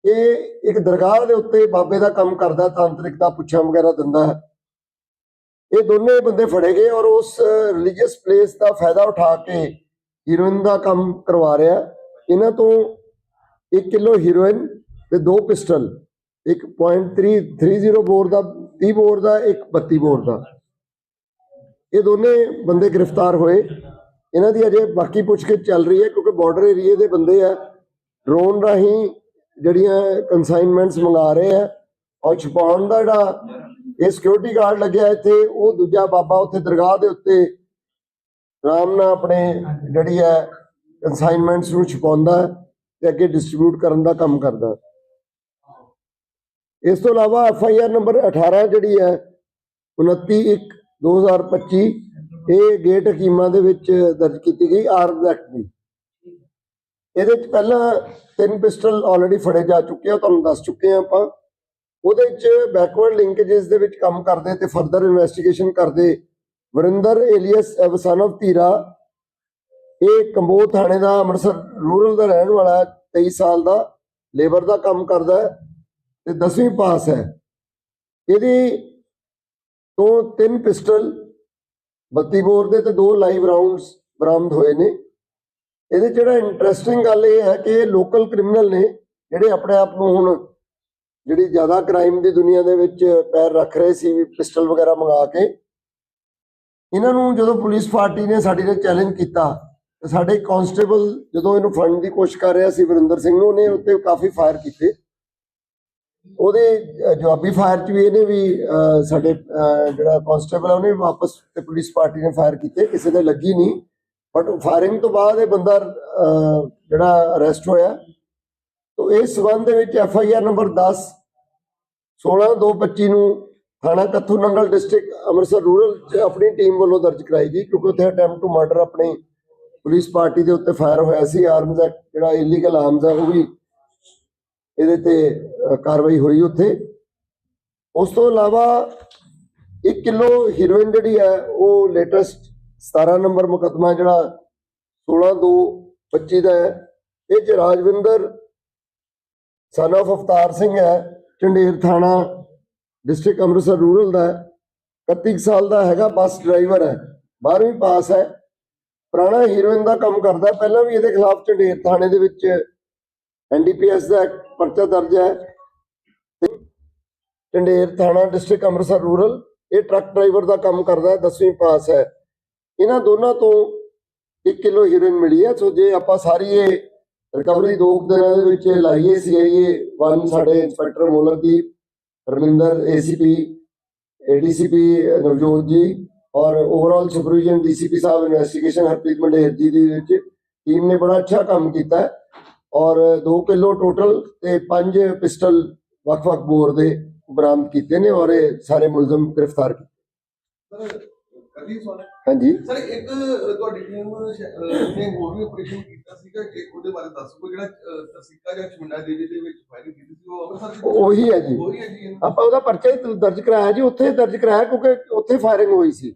ਇਹ ਇੱਕ ਦਰਗਾਹ ਦੇ ਉੱਤੇ ਬਾਬੇ ਦਾ ਕੰਮ ਕਰਦਾ ਤਾਂਤਰਿਕ ਦਾ ਪੁੱਛਾਂ ਵਗੈਰਾ ਦਿੰਦਾ ਹੈ। ਇਹ ਦੋਨੇ ਬੰਦੇ ਫੜੇ ਗਏ ਔਰ ਉਸ ਰਿਲੀਜੀਅਸ ਪਲੇਸ ਦਾ ਫਾਇਦਾ ਉਠਾ ਕੇ ਹੀਰੋਇਨ ਦਾ ਕੰਮ ਕਰਵਾ ਰਿਹਾ। ਇਹਨਾਂ ਤੋਂ 1 ਕਿਲੋ ਹੀਰੋਇਨ ਤੇ ਦੋ ਪਿਸਟਲ ਇੱਕ .330 ਬੋਰ ਦਾ 30 ਬੋਰ ਦਾ, ਇੱਕ 32 ਬੋਰ ਦਾ। ਇਹ ਦੋਨੇ ਬੰਦੇ ਗ੍ਰਿਫਤਾਰ ਹੋਏ। ਇਹਨਾਂ ਦੀ ਅਜੇ ਬਾਕੀ ਪੁੱਛਗਿੱਛ ਚੱਲ ਰਹੀ ਹੈ, ਕਿਉਂਕਿ ਬਾਰਡਰ ਏਰੀਏ ਦੇ ਬੰਦੇ ਆ। ਡਰੋਨ ਰਾਹੀਂ ਜਿਹੜੀਆਂ ਕਨਸਾਈਨਮੈਂਟਸ ਮੰਗਾ ਰਹੇ ਆ, ਔਰ ਛੁਪਾਉਣ ਦਾ ਜਿਹੜਾ ਇਹ ਸਿਕਿਉਰਿਟੀ ਗਾਰਡ ਲੱਗਿਆ ਇੱਥੇ, ਉਹ ਦੂਜਾ ਬਾਬਾ ਉੱਥੇ ਦਰਗਾਹ ਦੇ ਉੱਤੇ ਆਰਾਮ ਨਾਲ ਆਪਣੇ ਜਿਹੜੀ ਹੈ ਕਨਸਾਈਨਮੈਂਟਸ ਨੂੰ ਛੁਪਾਉਂਦਾ ਹੈ ਤੇ ਅੱਗੇ ਡਿਸਟ੍ਰੀਬਿਊਟ ਕਰਨ ਦਾ ਕੰਮ ਕਰਦਾ। ਇਸ ਤੋਂ ਇਲਾਵਾ ਐਫ ਆਈ ਆਰ ਨੰਬਰ 18 ਜਿਹੜੀ ਹੈ 29 1 2025 ਇਹ ਗੇਟ ਹਕੀਮਾਂ ਦੇ ਵਿੱਚ ਦਰਜ ਕੀਤੀ ਗਈ ਆਰਮ ਐਕਟ ਦੀ। ਇਹਦੇ ਚ ਪਹਿਲਾਂ ਤਿੰਨ ਪਿਸਟਲ ਆਲਰੇਡੀ ਫੜੇ ਜਾ ਚੁੱਕੇ ਆ ਤੁਹਾਨੂੰ ਦੱਸ ਚੁੱਕੇ ਆ ਆਪਾਂ। ਉਹਦੇ ਵਿੱਚ ਬੈਕਵਰਡ ਲਿੰਕੇजेस ਦੇ ਵਿੱਚ ਕੰਮ ਕਰਦੇ ਤੇ ਫਰਦਰ ਇਨਵੈਸਟੀਗੇਸ਼ਨ ਕਰਦੇ ਵਰਿੰਦਰ ਏਲੀਅਸ son ਧੀਰਾ। ਇਹ ਕੰਬੋ ਥਾਣੇ ਦਾ ਅੰਮ੍ਰਿਤਸਰ ਰੂਰਲ ਦਾ ਰਹਿਣ ਵਾਲਾ ਹੈ, 23 ਸਾਲ ਦਾ ਲੇਬਰ ਦਾ ਕੰਮ ਕਰਦਾ ਹੈ ਤੇ 10ਵੀਂ ਪਾਸ ਹੈ। ਇਹਦੀ ਤੋਂ ਤਿੰਨ ਪਿਸਟਲ 32 ਬੋਰ ਦੇ ਤੇ ਦੋ ਲਾਈਵ ਰਾਉਂਡਸ ਬਰਾਮਦ ਹੋਏ ਨੇ। ਇਹਦੇ 'ਚ ਜਿਹੜਾ ਇੰਟਰਸਟਿੰਗ ਗੱਲ ਇਹ ਹੈ ਕਿ ਇਹ ਲੋਕਲ ਕ੍ਰਿਮੀਨਲ ਨੇ, ਜਿਹੜੇ ਆਪਣੇ ਆਪ ਨੂੰ ਹੁਣ ਜਿਹੜੀ ਜ਼ਿਆਦਾ ਕ੍ਰਾਈਮ ਦੀ ਦੁਨੀਆ ਦੇ ਵਿੱਚ ਪੈਰ ਰੱਖ ਰਹੇ ਸੀ, ਵੀ ਪਿਸਟਲ ਵਗੈਰਾ ਮੰਗਾ ਕੇ, ਇਹਨਾਂ ਨੂੰ ਜਦੋਂ ਪੁਲਿਸ ਪਾਰਟੀ ਨੇ ਸਾਡੇ ਨਾਲ ਚੈਲੰਜ ਕੀਤਾ, ਤੇ ਸਾਡੇ ਕਾਂਸਟੇਬਲ ਜਦੋਂ ਇਹਨੂੰ ਫੜਨ ਦੀ ਕੋਸ਼ਿਸ਼ ਕਰ ਰਿਹਾ ਸੀ ਵਰਿੰਦਰ ਸਿੰਘ ਨੂੰ, ਉਹਨੇ ਉੱਤੇ ਕਾਫੀ ਫਾਇਰ ਕੀਤੇ। ਉਹਦੇ ਜਵਾਬੀ ਫਾਇਰ ਚ ਵੀ ਇਹਨੇ ਵੀ ਅਹ, ਸਾਡੇ ਅਹ, ਜਿਹੜਾ ਕਾਂਸਟੇਬਲ ਹੈ ਉਹਨੇ ਵੀ ਵਾਪਸ ਤੇ ਪੁਲਿਸ ਪਾਰਟੀ ਨੇ ਫਾਇਰ ਕੀਤੇ ਕਿਸੇ ਦੇ ਲੱਗੀ ਨਹੀਂ। ਬਟ ਫਾਇਰਿੰਗ ਤੋਂ ਬਾਅਦ ਇਹ ਬੰਦਾ ਜਿਹੜਾ ਅਰੈਸਟ ਹੋਇਆ। ਤੋ ਇਸ ਸਬੰਧ ਦੇ ਵਿੱਚ ਐਫ ਆਈ ਆਰ ਨੰਬਰ 10 16225 ਨੂੰ ਥਾਣਾ ਕੱਥੂ ਨੰਗਲ ਡਿਸਟ੍ਰਿਕਟ ਅੰਮ੍ਰਿਤਸਰ ਰੂਰਲ ਚ ਆਪਣੀ ਟੀਮ ਵੱਲੋਂ ਦਰਜ ਕਰਾਈ ਗਈ ਕਿਉਂਕਿ ਉੱਥੇ ਅਟੈਂਪਟ ਟੂ ਮਰਡਰ ਆਪਣੀ ਪੁਲਿਸ ਪਾਰਟੀ ਦੇ ਉੱਤੇ ਫਾਇਰ ਹੋਇਆ ਸੀ। ਆਰਮਜ਼ ਐਕਟ ਜਿਹੜਾ ਇਲੀਗਲ ਆਰਮਜ਼ ਆ ਉਹ ਵੀ ਇਹਦੇ ਤੇ ਕਾਰਵਾਈ ਹੋਈ ਉੱਥੇ। ਉਸ ਤੋਂ ਇਲਾਵਾ 1 ਕਿਲੋ ਹੀਰੋਇਨ ਜਿਹੜੀ ਹੈ, ਉਹ ਲੇਟੈਸਟ 17 ਨੰਬਰ ਮੁਕੱਦਮਾ ਜਿਹੜਾ 16 2 25 ਦਾ ਹੈ। ਇਹ ਚ ਰਾਜਵਿੰਦਰ ਸਨ of ਅਵਤਾਰ ਸਿੰਘ ਹੈ, ਝੰਡੇਰ ਥਾਣਾ ਡਿਸਟ੍ਰਿਕਟ ਅੰਮ੍ਰਿਤਸਰ ਰੂਰਲ ਦਾ ਹੈ। 31 ਕੁ ਸਾਲ ਦਾ ਹੈਗਾ, ਬੱਸ ਡਰਾਈਵਰ ਹੈ। 12ਵੀਂ ਪਾਸ ਹੈ। ਪੁਰਾਣਾ ਹੀਰੋਇਨ ਦਾ ਕੰਮ ਕਰਦਾ ਪਹਿਲਾਂ ਵੀ ਇਹਦੇ ਖਿਲਾਫ ਝੰਡੇਰ ਥਾਣੇ ਦੇ ਵਿੱਚ ਐਨਡੀਪੀਐਸ ਦਾ ਇੱਕ ਪਰਚਾ ਦਰਜ ਹੈ ਤੇ ਥਾਣਾ ਡਿਸਟ੍ਰਿਕਟ ਅੰਮ੍ਰਿਤਸਰ ਰੂਰਲ, ਇਹ ਟਰੱਕ ਡਰਾਈਵਰ ਦਾ ਕੰਮ ਕਰਦਾ ਹੈ 10ਵੀਂ ਪਾਸ ਹੈ। ਇਹਨਾਂ ਦੋਨਾਂ ਤੋਂ 1 ਕਿਲੋ ਹੀਰੋਇਨ ਮਿਲੀ ਹੈ, ਸੋ ਜੇ ਆਪਾਂ ਸਾਰੀ ਇਹ ਰਿਕਵਰੀ ਦੋ ਕੁ ਦਿਨਾਂ ਦੇ ਵਿੱਚ ਲਾਈਏ ਸੀਆਈਏ ਵਨ, ਸਾਡੇ inspector Molakdeep Raminder, ACP, ADCP, Navjot ji, ਔਰ ਓਵਰਆਲ ਸੁਪਰਵੀਜ਼ਨ ਡੀਸੀਪੀ ਸਾਹਿਬ ਇਨਵੈਸਟੀਗੇਸ਼ਨ ਹਰਪ੍ਰੀਤ ਮੰਡੇਰ ਜੀ ਦੀ ਵਿੱਚ ਟੀਮ ਨੇ ਬੜਾ ਅੱਛਾ ਕੰਮ ਕੀਤਾ ਹੈ। ਔਰ 2 ਕਿਲੋ ਟੋਟਲ ਤੇ 5 ਪਿਸਟਲ ਵੱਖ-ਵੱਖ ਬੋਰ ਦੇ ਬਰਾਮਦ ਕੀਤੇ ਨੇ ਔਰ ਇਹ ਸਾਰੇ ਮੁਲਜ਼ਮ ਗ੍ਰਿਫਤਾਰ ਕੀਤੇ
ਸਰ ਕਦੀ ਸੋਨੇ
ਹਾਂਜੀ।
ਸਰ ਇੱਕ ਤੁਹਾਡੀ ਟੀਮ ਨੇ ਹੋਰ ਵੀ ਆਪਰੇਸ਼ਨ ਕੀਤਾ ਸੀਗਾ ਕਿ ਉਹਦੇ ਬਾਰੇ ਦੱਸੋ ਜਿਹੜਾ ਤਸੀਕਾ ਜਾਂ ਚਮਿੰਡਾ ਦੇਵੀ ਦੇ ਵਿੱਚ ਫਾਇਰਿੰਗ ਕੀਤੀ ਸੀ ਉਹ ਅੰਮ੍ਰਿਤਸਰ
ਉਹ- ਹੈ ਜੀ।
ਉਹੀ ਹੈ ਜੀ?
ਆਪਾਂ ਉਹਦਾ ਪਰਚਾ ਹੀ ਦਰਜ ਕਰਾਇਆ ਜੀ ਉੱਥੇ ਦਰਜ ਕਰਾਇਆ ਕਿਉਂਕਿ ਉੱਥੇ ਫਾਇਰਿੰਗ ਹੋਈ ਸੀ।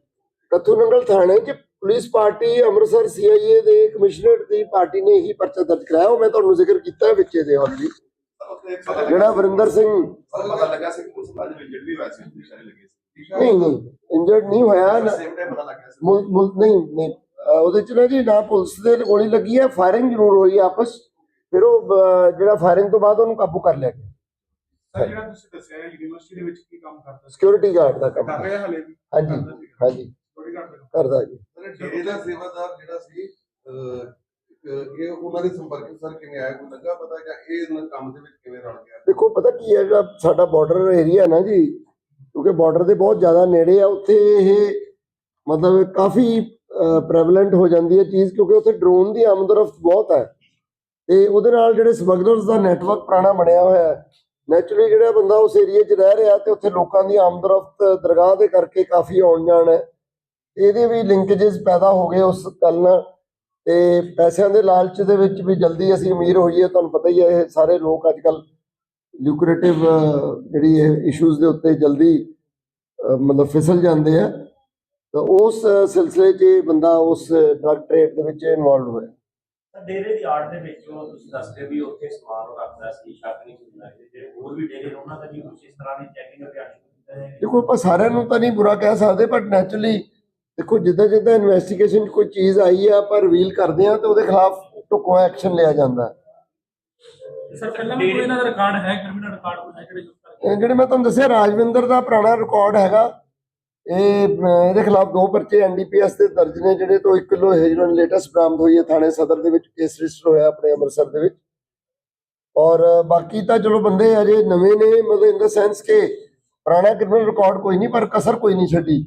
ਕੱਥੂ ਨੰਗਲ ਥਾਣੇ 'ਚ ਪੁਲਿਸ ਪਾਰਟੀ ਅੰਮ੍ਰਿਤਸਰ ਸੀਆਈਏ ਦੇ ਕਮਿਸ਼ਨਰ ਦੀ ਪਾਰਟੀ ਨੇ ਹੀ ਪਰਚਾ ਦਰਜ ਕਰਾਇਆ। ਉਹ ਮੈਂ ਤੁਹਾਨੂੰ ਜ਼ਿਕਰ ਕੀਤਾ ਹੈ ਵਿੱਚ ਇਹਦੇ ਆਲਰੇਡੀ ਜਿਹੜਾ ਵਰਿੰਦਰ ਸਿੰਘ
ਪਤਾ ਲੱਗਾ ਸੀ ਉਸ ਸੀ?
ਨਹੀਂ ਨਹੀਂ ਇੰਜਰਡ ਨਹੀਂ ਹੋਇਆ ਨਹੀਂ ਨਹੀਂ। ਉਹਦੇ ਚ ਨਾ ਜੀ ਨਾ ਪੁਲਿਸ ਦੇ ਗੋਲੀ ਲੱਗੀ ਹੈ ਫਾਇਰਿੰਗ ਜ਼ਰੂਰ ਹੋਈ ਆਪਸ। ਫਿਰ ਉਹ ਜਿਹੜਾ ਫਾਇਰਿੰਗ ਤੋਂ ਬਾਅਦ ਉਹਨੂੰ ਕਾਬੂ ਕਰ ਲਿਆ ਗਿਆ।
ਜਿਹੜਾ ਤੁਸੀਂ ਦੱਸਿਆ ਯੂਨੀਵਰਸਿਟੀ ਦੇ ਵਿੱਚ ਕੀ ਕੰਮ ਕਰਦਾ
ਸਿਕਿਉਰਿਟੀ ਗਾਰਡ ਦਾ ਕੰਮ।
ਕਰ ਰਿਹਾ ਹਲੇ? ਵੀ
ਹਾਂਜੀ ਹਾਂਜੀ।
ਦਾ
ਕਰਦਾ ਜੀ।
ਡੇਰੇ ਦਾ ਸੇਵਾਦਾਰ ਜਿਹੜਾ ਸੀ ਅ, ਅ, ਇਹ ਉਹਨਾਂ ਦੇ ਸੰਪਰਕ ਸਰ ਕਿਵੇਂ ਆਇਆ ਕੋਈ ਲੱਗਾ ਪਤਾ ਕਿ ਇਹ ਇਹਨਾਂ ਕੰਮ ਦੇ ਵਿੱਚ ਕਿਵੇਂ ਰਲ ਗਿਆ?
ਦੇਖੋ ਪਤਾ ਕੀ ਹੈ ਜਿਹੜਾ ਸਾਡਾ ਬਾਰਡਰ ਏਰੀਆ ਨਾ ਜੀ ਕਿਉਂਕਿ ਬਾਰਡਰ ਦੇ ਬਹੁਤ ਜ਼ਿਆਦਾ ਨੇੜੇ ਆ ਉੱਥੇ ਇਹ ਮਤਲਬ ਕਾਫੀ ਪ੍ਰੈਵਲੈਂਟ ਹੋ ਜਾਂਦੀ ਹੈ ਚੀਜ਼ ਕਿਉਂਕਿ ਉੱਥੇ ਡਰੋਨ ਦੀ ਆਮਦਰਫਤ ਬਹੁਤ ਹੈ। ਤੇ ਉਹਦੇ ਨਾਲ ਜਿਹੜੇ ਸਮਗਲਰਸ ਦਾ ਨੈਟਵਰਕ ਪੁਰਾਣਾ ਬਣਿਆ ਹੋਇਆ ਹੈ ਨੈਚੁਰਲੀ ਜਿਹੜਾ ਬੰਦਾ ਉਸ ਏਰੀਆ 'ਚ ਰਹਿ ਰਿਹਾ ਤੇ ਉੱਥੇ ਲੋਕਾਂ ਦੀ ਆਮਦਰਫਤ ਦਰਗਾਹ ਦੇ ਕਰਕੇ ਕਾਫੀ ਆਉਣ ਜਾਣ ਹੈ। ਇਹਦੇ ਵੀ ਲਿੰਕੇजेस ਪੈਦਾ ਹੋ ਗਏ ਉਸ ਗੱਲ ਨਾਲ ਤੇ ਪੈਸਿਆਂ ਦੇ ਲਾਲਚ ਦੇ ਵਿੱਚ ਵੀ ਜਲਦੀ ਅਸੀਂ ਅਮੀਰ ਹੋਈਏ ਤੁਹਾਨੂੰ ਪਤਾ ਹੀ ਹੈ ਇਹ ਸਾਰੇ ਲੋਕ ਅੱਜ ਕੱਲ ਲੂਕਰੇਟਿਵ ਜਿਹੜੀ ਇਹ ਇਸ਼ੂਜ਼ ਦੇ ਉੱਤੇ ਜਲਦੀ ਮਤਲਬ ਫਿਸਲ ਜਾਂਦੇ ਆ। ਤਾਂ ਉਸ ਸਿਲਸਿਲੇ 'ਚ ਬੰਦਾ ਉਸ ਡਰਗ ਟ੍ਰੇਡ ਦੇ ਵਿੱਚ ਇਨਵੋਲਵ ਹੋਇਆ।
ਡੇਰੇ ਦੀ ਆੜ ਦੇ ਵਿੱਚ ਉਹ ਤੁਸੀਂ ਦੱਸਦੇ ਵੀ ਉੱਥੇ ਸਮਾਨ ਰੱਖਦਾ ਸੀ ਸ਼ੱਕ ਨਹੀਂ ਹੁੰਦਾ ਜਿਹੜੇ ਹੋਰ ਵੀ ਡੇਰੇ ਉਹਨਾਂ ਦਾ ਵੀ ਕੁਝ ਇਸ ਤਰ੍ਹਾਂ ਦੀ ਚੈਕਿੰਗ ਹੈ
ਦੇਖੋ ਆਪਾਂ ਸਾਰਿਆਂ ਨੂੰ ਤਾਂ ਨਹੀਂ ਬੁਰਾ ਕਹਿ ਸਕਦੇ ਬਟ ਨੈਚੁਰਲੀ ਦੇਖੋ ਜਿੱਦਾਂ ਜਿੱਦਾਂ ਇਨਵੈਸਟੀਗੇਸ਼ਨ ਕੋਈ ਚੀਜ਼ ਆਈ ਆ ਆਪਾਂ ਰਿਵੀਲ ਕਰਦੇ ਆ ਤੇ ਉਹਦੇ ਖਿਲਾਫ ਢੁਕਵਾਂ ਐਕਸ਼ਨ ਲਿਆ ਜਾਂਦਾ।
ਸਰ ਪਹਿਲਾਂ ਵੀ ਕੋਈ ਇਹਨਾਂ ਦਾ ਰਿਕਾਰਡ ਹੈ ਕ੍ਰਿਮੀਨਲ ਰਿਕਾਰਡ ਕੋਈ ਹੈ ਜਿਹੜੇ
ਇਹ ਜਿਹੜੇ ਮੈਂ ਤੁਹਾਨੂੰ ਦੱਸਿਆ ਰਾਜਵਿੰਦਰ ਦਾ ਪੁਰਾਣਾ ਰਿਕਾਰਡ ਹੈਗਾ। ਇਹ ਇਹਦੇ ਖਿਲਾਫ ਦੋ ਪਰਚੇ ਐਨਡੀਪੀਐਸ ਦੇ ਦਰਜ ਨੇ ਜਿਹੜੇ ਤੋਂ 1 ਕਿਲੋ ਹੈਰੋਇਨ ਲੇਟੈਸਟ ਬਰਾਮਦ ਹੋਈ ਹੈ ਥਾਣੇ ਸਦਰ ਦੇ ਵਿੱਚ ਕੇਸ ਰਜਿਸਟਰ ਹੋਇਆ ਆਪਣੇ ਅੰਮ੍ਰਿਤਸਰ ਦੇ ਵਿੱਚ। ਔਰ ਬਾਕੀ ਤਾਂ ਚਲੋ ਬੰਦੇ ਅਜੇ ਨਵੇਂ ਨੇ ਮਤਲਬ ਇਨ ਦਾ ਸੈਂਸ ਕਿ ਪੁਰਾਣਾ ਕ੍ਰਿਮੀਨਲ ਰਿਕਾਰਡ ਕੋਈ ਨਹੀਂ ਪਰ ਕਸਰ ਕੋਈ ਨਹੀਂ ਛੱਡੀ।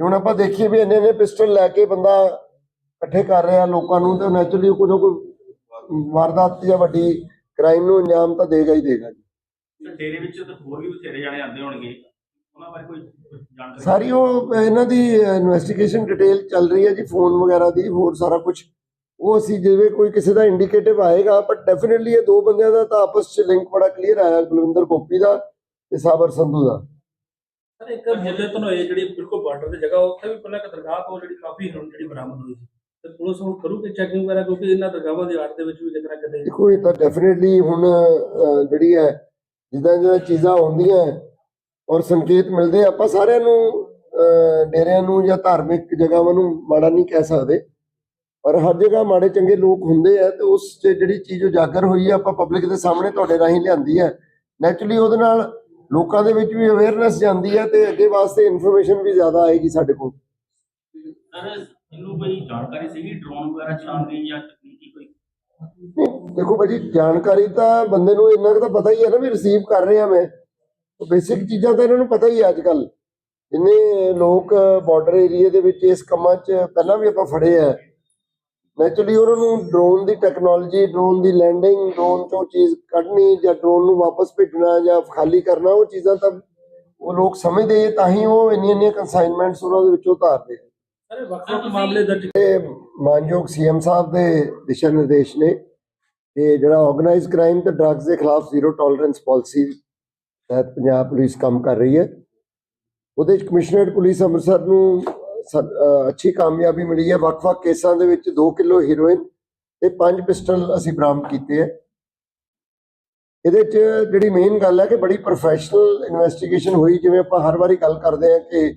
ਹੁਣ ਆਪਾਂ ਦੇਖੀਏ ਵੀ ਇੰਨੇ ਨੇ ਪਿਸਟਲ ਲੈ ਕੇ ਬੰਦਾ ਇਕੱਠੇ ਕਰ ਰਿਹਾ ਲੋਕਾਂ ਨੂੰ ਤੇ ਨੈਚੁਰਲੀ ਕੋਈ ਨਾ ਕੋਈ ਵਾਰਦਾਤ ਜਾਂ ਵੱਡੀ ਕ੍ਰਾਈਮ ਨੂੰ ਅੰਜਾਮ ਤਾਂ ਦੇਗਾ ਹੀ ਦੇਗਾ ਜੀ।
ਤੇ ਡੇਰੇ ਵਿੱਚ ਤਾਂ ਹੋਰ ਵੀ ਬਥੇਰੇ ਜਾਣੇ ਆਉਂਦੇ ਹੋਣਗੇ। ਉਹਨਾਂ ਬਾਰੇ ਕੋਈ ਜਾਣਕਾਰੀ?
ਸਾਰੀ ਉਹ ਇਹਨਾਂ ਦੀ ਇਨਵੈਸਟੀਗੇਸ਼ਨ ਡਿਟੇਲ ਚੱਲ ਰਹੀ ਹੈ ਜੀ ਫੋਨ ਵਗੈਰਾ ਦੀ ਹੋਰ ਸਾਰਾ ਕੁਝ। ਉਹ ਅਸੀਂ ਜਿਵੇਂ ਕੋਈ ਕਿਸੇ ਦਾ ਇੰਡੀਕੇਟਿਵ ਆਏਗਾ ਪਰ ਡੈਫੀਨਿਟਲੀ ਇਹ ਦੋ ਬੰਦਿਆਂ ਦਾ ਤਾਂ ਆਪਸ ਚ ਲਿੰਕ ਬੜਾ ਕਲੀਅਰ ਆਇਆ ਬਲਵਿੰਦਰ ਗੋਪੀ ਦਾ ਤੇ ਸਾਬਰ ਸੰਧੂ ਦਾ।
ਸਰ ਇੱਕ ਜਿੱਲੇ ਧਨੋਏ ਜਿਹੜੀ ਬਿਲਕੁਲ ਬਾਰਡਰ ਦੀ ਜਗ੍ਹਾ ਉੱਥੇ ਵੀ ਪਹਿਲਾਂ ਇੱਕ ਦਰਗਾਹ ਤੋਂ ਜਿਹੜੀ ਕਾਫੀ ਹੀਰੋਇਨ ਜਿਹੜੀ ਬਰਾਮਦ ਹੋਈ ਸੀ। ਤੇ ਪੁਲਿਸ ਹੁਣ ਕਰੂਗੀ ਚੈਕਿੰਗ ਵਗੈਰਾ ਕਿਉਂਕਿ ਇਹਨਾਂ ਦਰਗਾਹਾਂ ਦੀ ਆੜ ਦੇ ਵਿੱਚ ਵੀ ਕਿਤੇ ਨਾ ਕਿਤੇ
ਦੇਖੋ ਇਹ ਤਾਂ ਡੈਫੀਨਿਟਲੀ ਹੁਣ ਜਿਹੜੀ ਹੈ ਜਿੱਦਾਂ ਜਿੱਦਾਂ ਚੀਜ਼ਾਂ ਆਉਂਦੀਆਂ ਹੈ ਔਰ ਸੰਕੇਤ ਮਿਲਦੇ ਆ, ਆਪਾਂ ਸਾਰਿਆਂ ਨੂੰ ਡੇਰਿਆਂ ਨੂੰ ਜਾਂ ਧਾਰਮਿਕ ਜਗ੍ਹਾਵਾਂ ਨੂੰ ਮਾੜਾ ਨਹੀਂ ਕਹਿ ਸਕਦੇ। ਪਰ ਹਰ ਜਗ੍ਹਾ ਮਾੜੇ ਚੰਗੇ ਲੋਕ ਹੁੰਦੇ ਆ ਤੇ ਉਸ 'ਚ ਜਿਹੜੀ ਚੀਜ਼ ਉਜਾਗਰ ਹੋਈ ਹੈ ਆਪਾਂ ਪਬਲਿਕ ਦੇ ਸਾਹਮਣੇ ਤੁਹਾਡੇ ਰਾਹੀਂ ਲਿਆਂਦੀ ਹੈ। ਨੈਚੁਰਲੀ ਉਹਦੇ ਨਾਲ ਲੋਕਾਂ ਦੇ ਵਿੱਚ ਵੀ ਅਵੇਅਰਨੈਸ ਜਾਂਦੀ ਹੈ ਤੇ ਅੱਗੇ ਵਾਸਤੇ ਇਨਫੋਰਮੇਸ਼ਨ ਵੀ ਜ਼ਿਆਦਾ ਆਏਗੀ ਸਾਡੇ ਕੋਲ।
ਸਰ ਇਹਨੂੰ ਕੋਈ ਜਾਣਕਾਰੀ ਸੀਗੀ ਡਰੋਨ ਵਗੈਰਾ ਚਲਾਉਣ ਦੀ ਜਾਂ ਤਕਨੀਕੀ ਕੋਈ?
ਨਹੀਂ, ਦੇਖੋ ਭਾਜੀ ਜਾਣਕਾਰੀ ਤਾਂ ਬੰਦੇ ਨੂੰ ਇੰਨਾ ਕੁ ਤਾਂ ਪਤਾ ਹੀ ਹੈ ਨਾ ਵੀ ਰਿਸੀਵ ਕਰ ਰਿਹਾ ਮੈਂ। ਬੇਸਿਕ ਚੀਜ਼ਾਂ ਤਾਂ ਇਹਨਾਂ ਨੂੰ ਪਤਾ ਹੀ ਹੈ ਅੱਜ ਕੱਲ ਜਿੰਨੇ ਲੋਕ ਬਾਰਡਰ ਏਰੀਆ ਦੇ ਵਿੱਚ ਇਸ ਕੰਮਾਂ 'ਚ ਪਹਿਲਾਂ ਵੀ ਆਪਾਂ ਫੜੇ ਆ। ਨੈਚੁਰਲੀ ਉਹਨਾਂ ਨੂੰ ਡਰੋਨ ਦੀ ਟੈਕਨੋਲੋਜੀ ਡਰੋਨ ਦੀ ਲੈਂਡਿੰਗ ਡਰੋਨ ਤੋਂ ਚੀਜ਼ ਕੱਢਣੀ ਜਾਂ ਡਰੋਨ ਨੂੰ ਵਾਪਸ ਭੇਜਣਾ ਜਾਂ ਖਾਲੀ ਕਰਨਾ ਉਹ ਚੀਜ਼ਾਂ ਤਾਂ ਉਹ ਲੋਕ ਸਮਝਦੇ ਤਾਂ ਹੀ ਉਹ ਇੰਨੀਆਂ ਇੰਨੀਆਂ ਕਨਸਾਈਨਮੈਂਟਸ ਉਹਨਾਂ ਦੇ ਵਿੱਚੋਂ ਉਤਾਰਦੇ।
ਸਾਰੇ ਵੱਖ ਵੱਖ ਮਾਮਲੇ ਦਰਜ
ਮਾਨਯੋਗ ਸੀਐਮ ਸਾਹਿਬ ਦੇ ਦਿਸ਼ਾ ਨਿਰਦੇਸ਼ ਨੇ ਕਿ ਜਿਹੜਾ ਆਰਗੇਨਾਈਜ਼ ਕ੍ਰਾਈਮ ਤੇ ਡਰੱਗਸ ਦੇ ਖਿਲਾਫ ਜ਼ੀਰੋ ਟੋਲਰੈਂਸ ਪਾਲਿਸੀ ਤਹਿਤ ਪੰਜਾਬ ਪੁਲਿਸ ਕੰਮ ਕਰ ਰਹੀ ਹੈ ਉਹਦੇ ਵਿੱਚ ਕਮਿਸ਼ਨਰੇਟ ਪੁਲਿਸ ਅੰਮ੍ਰਿਤਸਰ ਨੂੰ ਅੱਛੀ ਕਾਮਯਾਬੀ ਮਿਲੀ ਹੈ। ਵੱਖ-ਵੱਖ ਕੇਸਾਂ ਦੇ ਵਿੱਚ 2 ਕਿਲੋ ਹੀਰੋਇਨ ਤੇ 5 ਪਿਸਟਲ ਅਸੀਂ ਬਰਾਮਦ ਕੀਤੇ ਹੈ। ਇਹਦੇ 'ਚ ਜਿਹੜੀ ਮੇਨ ਗੱਲ ਹੈ ਕਿ ਬੜੀ ਪ੍ਰੋਫੈਸ਼ਨਲ ਇਨਵੈਸਟੀਗੇਸ਼ਨ ਹੋਈ। ਜਿਵੇਂ ਆਪਾਂ ਹਰ ਵਾਰੀ ਗੱਲ ਕਰਦੇ ਆ ਕਿ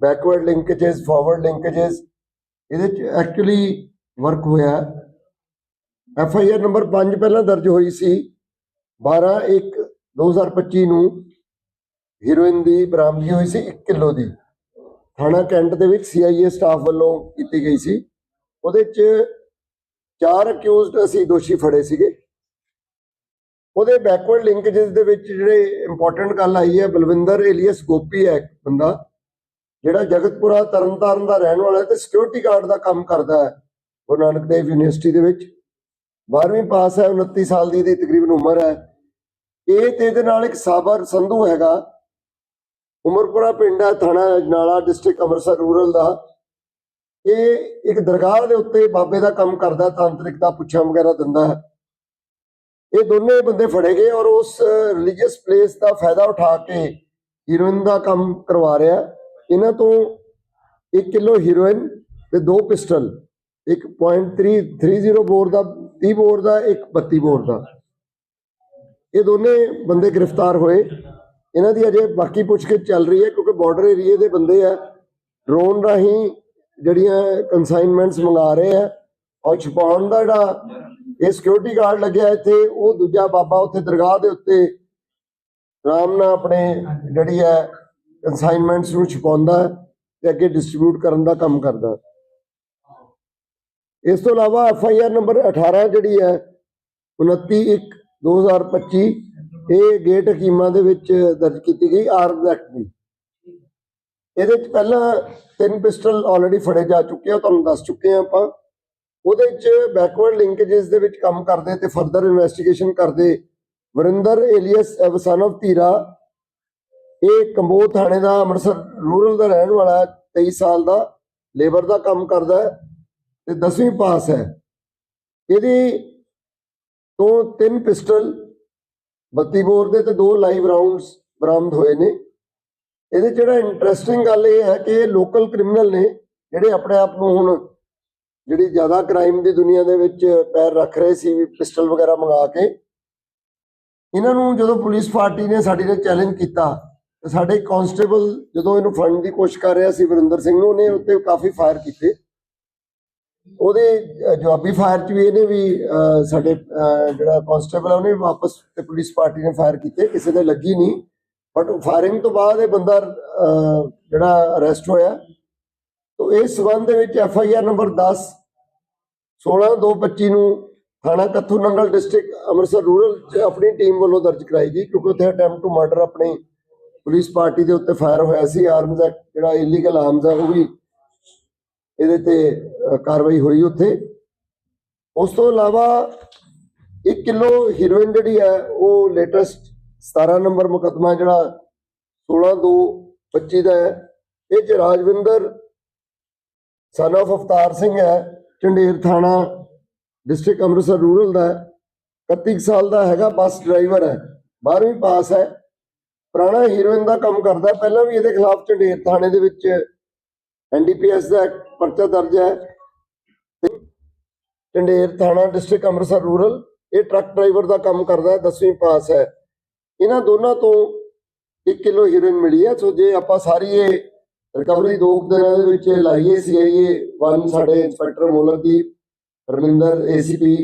ਬੈਕਵਰਡ ਲਿੰਕੇजेस ਫਾਰਵਰਡ ਲਿੰਕੇजेस ਇਹਦੇ 'ਚ ਐਕਚੁਅਲੀ ਵਰਕ ਹੋਇਆ। ਐਫ ਆਈ ਆਰ ਨੰਬਰ 5 ਪਹਿਲਾਂ ਦਰਜ ਹੋਈ ਸੀ। 12 1 2025 ਨੂੰ ਹੀਰੋਇਨ ਦੀ ਬਰਾਮਦਗੀ ਹੋਈ ਸੀ 1 ਕਿਲੋ ਦੀ। ਥਾਣਾ ਕੈਂਟ ਦੇ ਵਿੱਚ ਸੀਆਈਏ ਸਟਾਫ ਵੱਲੋਂ ਕੀਤੀ ਗਈ ਸੀ। ਉਹਦੇ ਚ ਚਾਰ ਅਕਿਊਜ਼ਡ ਅਸੀਂ ਦੋਸ਼ੀ ਫੜੇ ਸੀਗੇ। ਉਹਦੇ ਬੈਕਵਰਡ ਲਿੰਕੇजेस ਦੇ ਵਿੱਚ ਜਿਹੜੇ ਇੰਪੋਰਟੈਂਟ ਗੱਲ ਆਈ ਹੈ, ਬਲਵਿੰਦਰ ਏਲੀਅਸ ਗੋਪੀ ਹੈ ਇੱਕ ਬੰਦਾ, ਜਿਹੜਾ ਜਗਤਪੁਰਾ ਤਰਨਤਾਰਨ ਦਾ ਰਹਿਣ ਵਾਲਾ ਹੈ ਤੇ ਸਿਕਿਉਰਿਟੀ ਗਾਰਡ ਦਾ ਕੰਮ ਕਰਦਾ ਹੈ ਗੁਰੂ ਨਾਨਕ ਦੇਵ ਯੂਨੀਵਰਸਿਟੀ ਦੇ ਵਿੱਚ। 12ਵੀਂ ਪਾਸ ਹੈ 29 ਸਾਲ ਦੀ, ਇਹਦੀ ਤਕਰੀਬਨ ਉਮਰ ਹੈ। ਇਹ ਤੇ ਇਹਦੇ ਨਾਲ ਇੱਕ ਸਾਬਰ ਸੰਧੂ ਹੈਗਾ। ਉਮਰਪੁਰਾ ਪਿੰਡ ਹੈ, ਥਾਣਾ ਅਜਨਾਲਾ ਡਿਸਟ੍ਰਿਕਟ ਅੰਮ੍ਰਿਤਸਰ, ਰੂਰਲ ਦਾ। ਇਹ ਇੱਕ ਦਰਗਾਹ ਦੇ ਉੱਤੇ ਬਾਬੇ ਦਾ ਕੰਮ ਕਰਦਾ ਤਾਂਤਰਿਕ ਦਾ ਪੁੱਛਾਂ ਵਗੈਰਾ ਦਿੰਦਾ ਹੈ। ਇਹ ਦੋਨੇ ਬੰਦੇ ਫੜੇ ਗਏ ਔਰ ਉਸ ਰਿਲੀਜੀਅਸ ਪਲੇਸ ਦਾ ਫਾਇਦਾ ਉਠਾ ਕੇ ਹੀਰੋਇਨ ਦਾ ਕੰਮ ਕਰਵਾ ਰਿਹਾ ਇਹਨਾਂ ਤੋਂ 1 ਕਿਲੋ ਹੀਰੋਇਨ ਤੇ ਦੋ ਪਿਸਟਲ ਇੱਕ .330 ਬੋਰ ਦਾ 30 ਬੋਰ ਦਾ, ਇੱਕ 32 ਬੋਰ ਦਾ। ਇਹ ਦੋਨੇ ਬੰਦੇ ਗ੍ਰਿਫਤਾਰ ਹੋਏ। ਇਹਨਾਂ ਦੀ ਅਜੇ ਬਾਕੀ ਪੁੱਛਗਿੱਛ ਚੱਲ ਰਹੀ ਹੈ, ਕਿਉਂਕਿ ਬਾਰਡਰ ਏਰੀਏ ਦੇ ਬੰਦੇ ਆ। ਡਰੋਨ ਰਾਹੀਂ ਜਿਹੜੀਆਂ ਕਨਸਾਈਨਮੈਂਟਸ ਮੰਗਾ ਰਹੇ ਆ, ਔਰ ਛੁਪਾਉਣ ਦਾ ਜਿਹੜਾ ਇਹ ਸਿਕਿਉਰਿਟੀ ਗਾਰਡ ਲੱਗਿਆ ਇੱਥੇ, ਉਹ ਦੂਜਾ ਬਾਬਾ ਉੱਥੇ ਦਰਗਾਹ ਦੇ ਉੱਤੇ ਆਰਾਮ ਨਾਲ ਆਪਣੇ ਜਿਹੜੀ ਹੈ ਕਨਸਾਈਨਮੈਂਟਸ ਨੂੰ ਛੁਪਾਉਂਦਾ ਹੈ ਤੇ ਅੱਗੇ ਡਿਸਟ੍ਰੀਬਿਊਟ ਕਰਨ ਦਾ ਕੰਮ ਕਰਦਾ ਇਸ ਤੋਂ ਇਲਾਵਾ ਐਫ ਆਈ ਆਰ ਨੰਬਰ 18 ਜਿਹੜੀ ਹੈ 29 1 2025 ਇਹ ਗੇਟ ਹਕੀਮਾਂ ਦੇ ਵਿੱਚ ਦਰਜ ਕੀਤੀ ਗਈ ਆਰਮ ਐਕਟ ਦੀ। ਇਹਦੇ ਵਿੱਚ ਪਹਿਲਾਂ ਤਿੰਨ ਪਿਸਟਲ ਆਲਰੇਡੀ ਫੜੇ ਜਾ ਚੁੱਕੇ ਆ ਤੁਹਾਨੂੰ ਦੱਸ ਚੁੱਕੇ ਆ ਆਪਾਂ। ਉਹਦੇ ਵਿੱਚ ਬੈਕਵਰਡ ਲਿੰਕੇजेस ਦੇ ਵਿੱਚ ਕੰਮ ਕਰਦੇ ਤੇ ਫਰਦਰ ਇਨਵੈਸਟੀਗੇਸ਼ਨ ਕਰਦੇ ਵਰਿੰਦਰ ਏਲੀਅਸ ਸਨ ਧੀਰਾ। ਇਹ ਕੰਬੋ ਥਾਣੇ ਦਾ ਅੰਮ੍ਰਿਤਸਰ ਰੂਰਲ ਦਾ ਰਹਿਣ ਵਾਲਾ ਹੈ, 23 ਸਾਲ ਦਾ ਲੇਬਰ ਦਾ ਕੰਮ ਕਰਦਾ ਹੈ ਤੇ 10ਵੀਂ ਪਾਸ ਹੈ। ਇਹਦੀ ਤੋਂ ਤਿੰਨ ਪਿਸਟਲ 32 ਬੋਰ ਦੇ ਤੇ ਦੋ ਲਾਈਵ ਰਾਉਂਡਸ ਬਰਾਮਦ ਹੋਏ ਨੇ। ਇਹਦੇ 'ਚ ਜਿਹੜਾ ਇੰਟਰਸਟਿੰਗ ਗੱਲ ਇਹ ਹੈ ਕਿ ਇਹ ਲੋਕਲ ਕ੍ਰਿਮੀਨਲ ਨੇ ਜਿਹੜੇ ਆਪਣੇ ਆਪ ਨੂੰ ਹੁਣ ਜਿਹੜੀ ਜ਼ਿਆਦਾ ਕ੍ਰਾਈਮ ਦੀ ਦੁਨੀਆ ਦੇ ਵਿੱਚ ਪੈਰ ਰੱਖ ਰਹੇ ਸੀ, ਵੀ ਪਿਸਟਲ ਵਗੈਰਾ ਮੰਗਾ ਕੇ। ਇਹਨਾਂ ਨੂੰ ਜਦੋਂ ਪੁਲਿਸ ਪਾਰਟੀ ਨੇ ਸਾਡੇ ਨਾਲ ਚੈਲੰਜ ਕੀਤਾ, ਤੇ ਸਾਡੇ ਕਾਂਸਟੇਬਲ ਜਦੋਂ ਇਹਨੂੰ ਫੜਨ ਦੀ ਕੋਸ਼ਿਸ਼ ਕਰ ਰਿਹਾ ਸੀ ਵਰਿੰਦਰ ਸਿੰਘ ਨੂੰ, ਉਹਨੇ ਉੱਤੇ ਕਾਫੀ ਫਾਇਰ ਕੀਤੇ। ਉਹਦੇ ਜਵਾਬੀ ਫਾਇਰ 'ਚ ਵੀ ਇਹਨੇ ਵੀ ਅਹ, ਸਾਡੇ ਜਿਹੜਾ ਕਾਂਸਟੇਬਲ ਹੈ ਉਹਨੇ ਵੀ ਵਾਪਸ ਤੇ ਪੁਲਿਸ ਪਾਰਟੀ ਨੇ ਫਾਇਰ ਕੀਤੇ ਕਿਸੇ ਦੇ ਲੱਗੀ ਨਹੀਂ। ਬਟ ਫਾਇਰਿੰਗ ਤੋਂ ਬਾਅਦ ਇਹ ਬੰਦਾ ਜਿਹੜਾ ਅਰੈਸਟ ਹੋਇਆ। ਤੋ ਇਸ ਸਬੰਧ ਦੇ ਵਿੱਚ ਐਫ ਆਈ ਆਰ ਨੰਬਰ 10 16225 ਨੂੰ ਥਾਣਾ ਕੱਥੂ ਨੰਗਲ ਡਿਸਟ੍ਰਿਕਟ ਅੰਮ੍ਰਿਤਸਰ ਰੂਰਲ ਚ ਆਪਣੀ ਟੀਮ ਵੱਲੋਂ ਦਰਜ ਕਰਾਈ ਗਈ ਕਿਉਂਕਿ ਉੱਥੇ ਅਟੈਂਪਟ ਟੂ ਮਰਡਰ ਆਪਣੀ ਪੁਲਿਸ ਪਾਰਟੀ ਦੇ ਉੱਤੇ ਫਾਇਰ ਹੋਇਆ ਸੀ। ਆਰਮਜ਼ ਐਕਟ ਜਿਹੜਾ ਇਲੀਗਲ ਆਰਮਜ਼ ਆ ਉਹ ਵੀ ਇਹਦੇ ਤੇ ਕਾਰਵਾਈ ਹੋਈ ਉੱਥੇ। ਉਸ ਤੋਂ ਇਲਾਵਾ 1 ਕਿਲੋ ਹੀਰੋਇਨ ਜਿਹੜੀ ਹੈ, ਉਹ ਲੇਟੈਸਟ 17 ਨੰਬਰ ਮੁਕੱਦਮਾ ਜਿਹੜਾ 16225 ਦਾ ਹੈ, ਇਹ ਚ ਰਾਜਵਿੰਦਰ ਸਨ of ਅਵਤਾਰ ਸਿੰਘ ਹੈ, ਝੰਡੇਰ ਥਾਣਾ ਡਿਸਟ੍ਰਿਕਟ ਅੰਮ੍ਰਿਤਸਰ ਰੂਰਲ ਦਾ ਹੈ। 31 ਕੁ ਸਾਲ ਦਾ ਹੈਗਾ, ਬੱਸ ਡਰਾਈਵਰ ਹੈ 12ਵੀਂ ਪਾਸ ਹੈ। ਪੁਰਾਣਾ ਹੀਰੋਇਨ ਦਾ ਕੰਮ ਕਰਦਾ ਪਹਿਲਾਂ ਵੀ ਇਹਦੇ ਖਿਲਾਫ ਝੰਡੇਰ ਥਾਣੇ ਦੇ ਵਿੱਚ ਐਨਡੀਪੀਐਸ ਦਾ ਪਰਚਾ ਦਰਜ ਹੈ। ਚੰਡੇਰ ਥਾਣਾ ਡਿਸਟ੍ਰਿਕਟ ਅੰਮ੍ਰਿਤਸਰ ਰੂਰਲ, ਇਹ ਟਰੱਕ ਡਰਾਈਵਰ ਦਾ ਕੰਮ ਕਰਦਾ ਹੈ 10ਵੀਂ ਪਾਸ ਹੈ। ਇਹਨਾਂ ਦੋਨਾਂ ਤੋਂ 1 ਕਿਲੋ ਹੀਰੋਇਨ ਮਿਲੀ ਹੈ। ਸੋ ਜੇ ਆਪਾਂ ਸਾਰੀ ਇਹ ਰਿਕਵਰੀ ਦੋ ਦਿਨਾਂ ਦੇ ਵਿੱਚ ਲਾਈਏ, ਸੀਆਈਏ ਵਨ, ਸਾਡੇ inspector Molakdeep Raminder, ACP,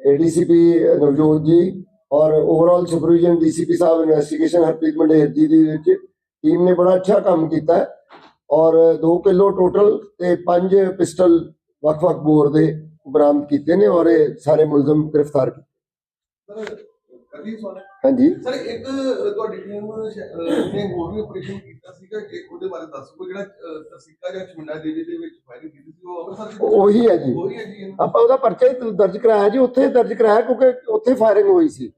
ADCP, Navjot ji, ਔਰ ਓਵਰਆਲ ਸੁਪਰਵੀਜ਼ਨ ਡੀਸੀਪੀ ਸਾਹਿਬ ਇਨਵੈਸਟੀਗੇਸ਼ਨ ਹਰਪ੍ਰੀਤ ਮੰਡੇਰ ਜੀ ਦੀ ਵਿੱਚ ਟੀਮ ਨੇ ਬੜਾ ਅੱਛਾ ਕੰਮ ਕੀਤਾ ਹੈ। ਔਰ 2 ਕਿਲੋ ਟੋਟਲ ਤੇ 5 ਪਿਸਟਲ ਵੱਖ-ਵੱਖ ਬੋਰ ਦੇ ਬਰਾਮਦ ਕੀਤੇ ਨੇ ਔਰ ਇਹ ਸਾਰੇ ਮੁਲਜ਼ਮ ਗ੍ਰਿਫਤਾਰ ਕੀਤੇ ਹਾਂਜੀ।
ਸਰ ਇੱਕ ਤੁਹਾਡੀ ਟੀਮ ਨੇ ਹੋਰ ਵੀ ਆਪਰੇਸ਼ਨ ਕੀਤਾ ਸੀਗਾ ਜੇ ਉਹਦੇ ਬਾਰੇ ਦੱਸੋ ਜਿਹੜਾ ਤਸੀਕਾ ਜਾਂ ਚਮਿੰਡਾ ਦੇਵੀ ਦੇ ਵਿੱਚ ਫਾਇਰਿੰਗ ਕੀਤੀ ਸੀ ਉਹ ਅੰਮ੍ਰਿਤਸਰ
ਉਹੀ ਹੈ ਜੀ।
ਉਹੀ ਹੈ ਜੀ?
ਆਪਾਂ ਉਹਦਾ ਪਰਚਾ ਹੀ ਦਰਜ ਕਰਾਇਆ ਜੀ ਉੱਥੇ ਦਰਜ ਕਰਾਇਆ ਕਿਉਂਕਿ ਉੱਥੇ ਫਾਇਰਿੰਗ ਹੋਈ ਸੀ।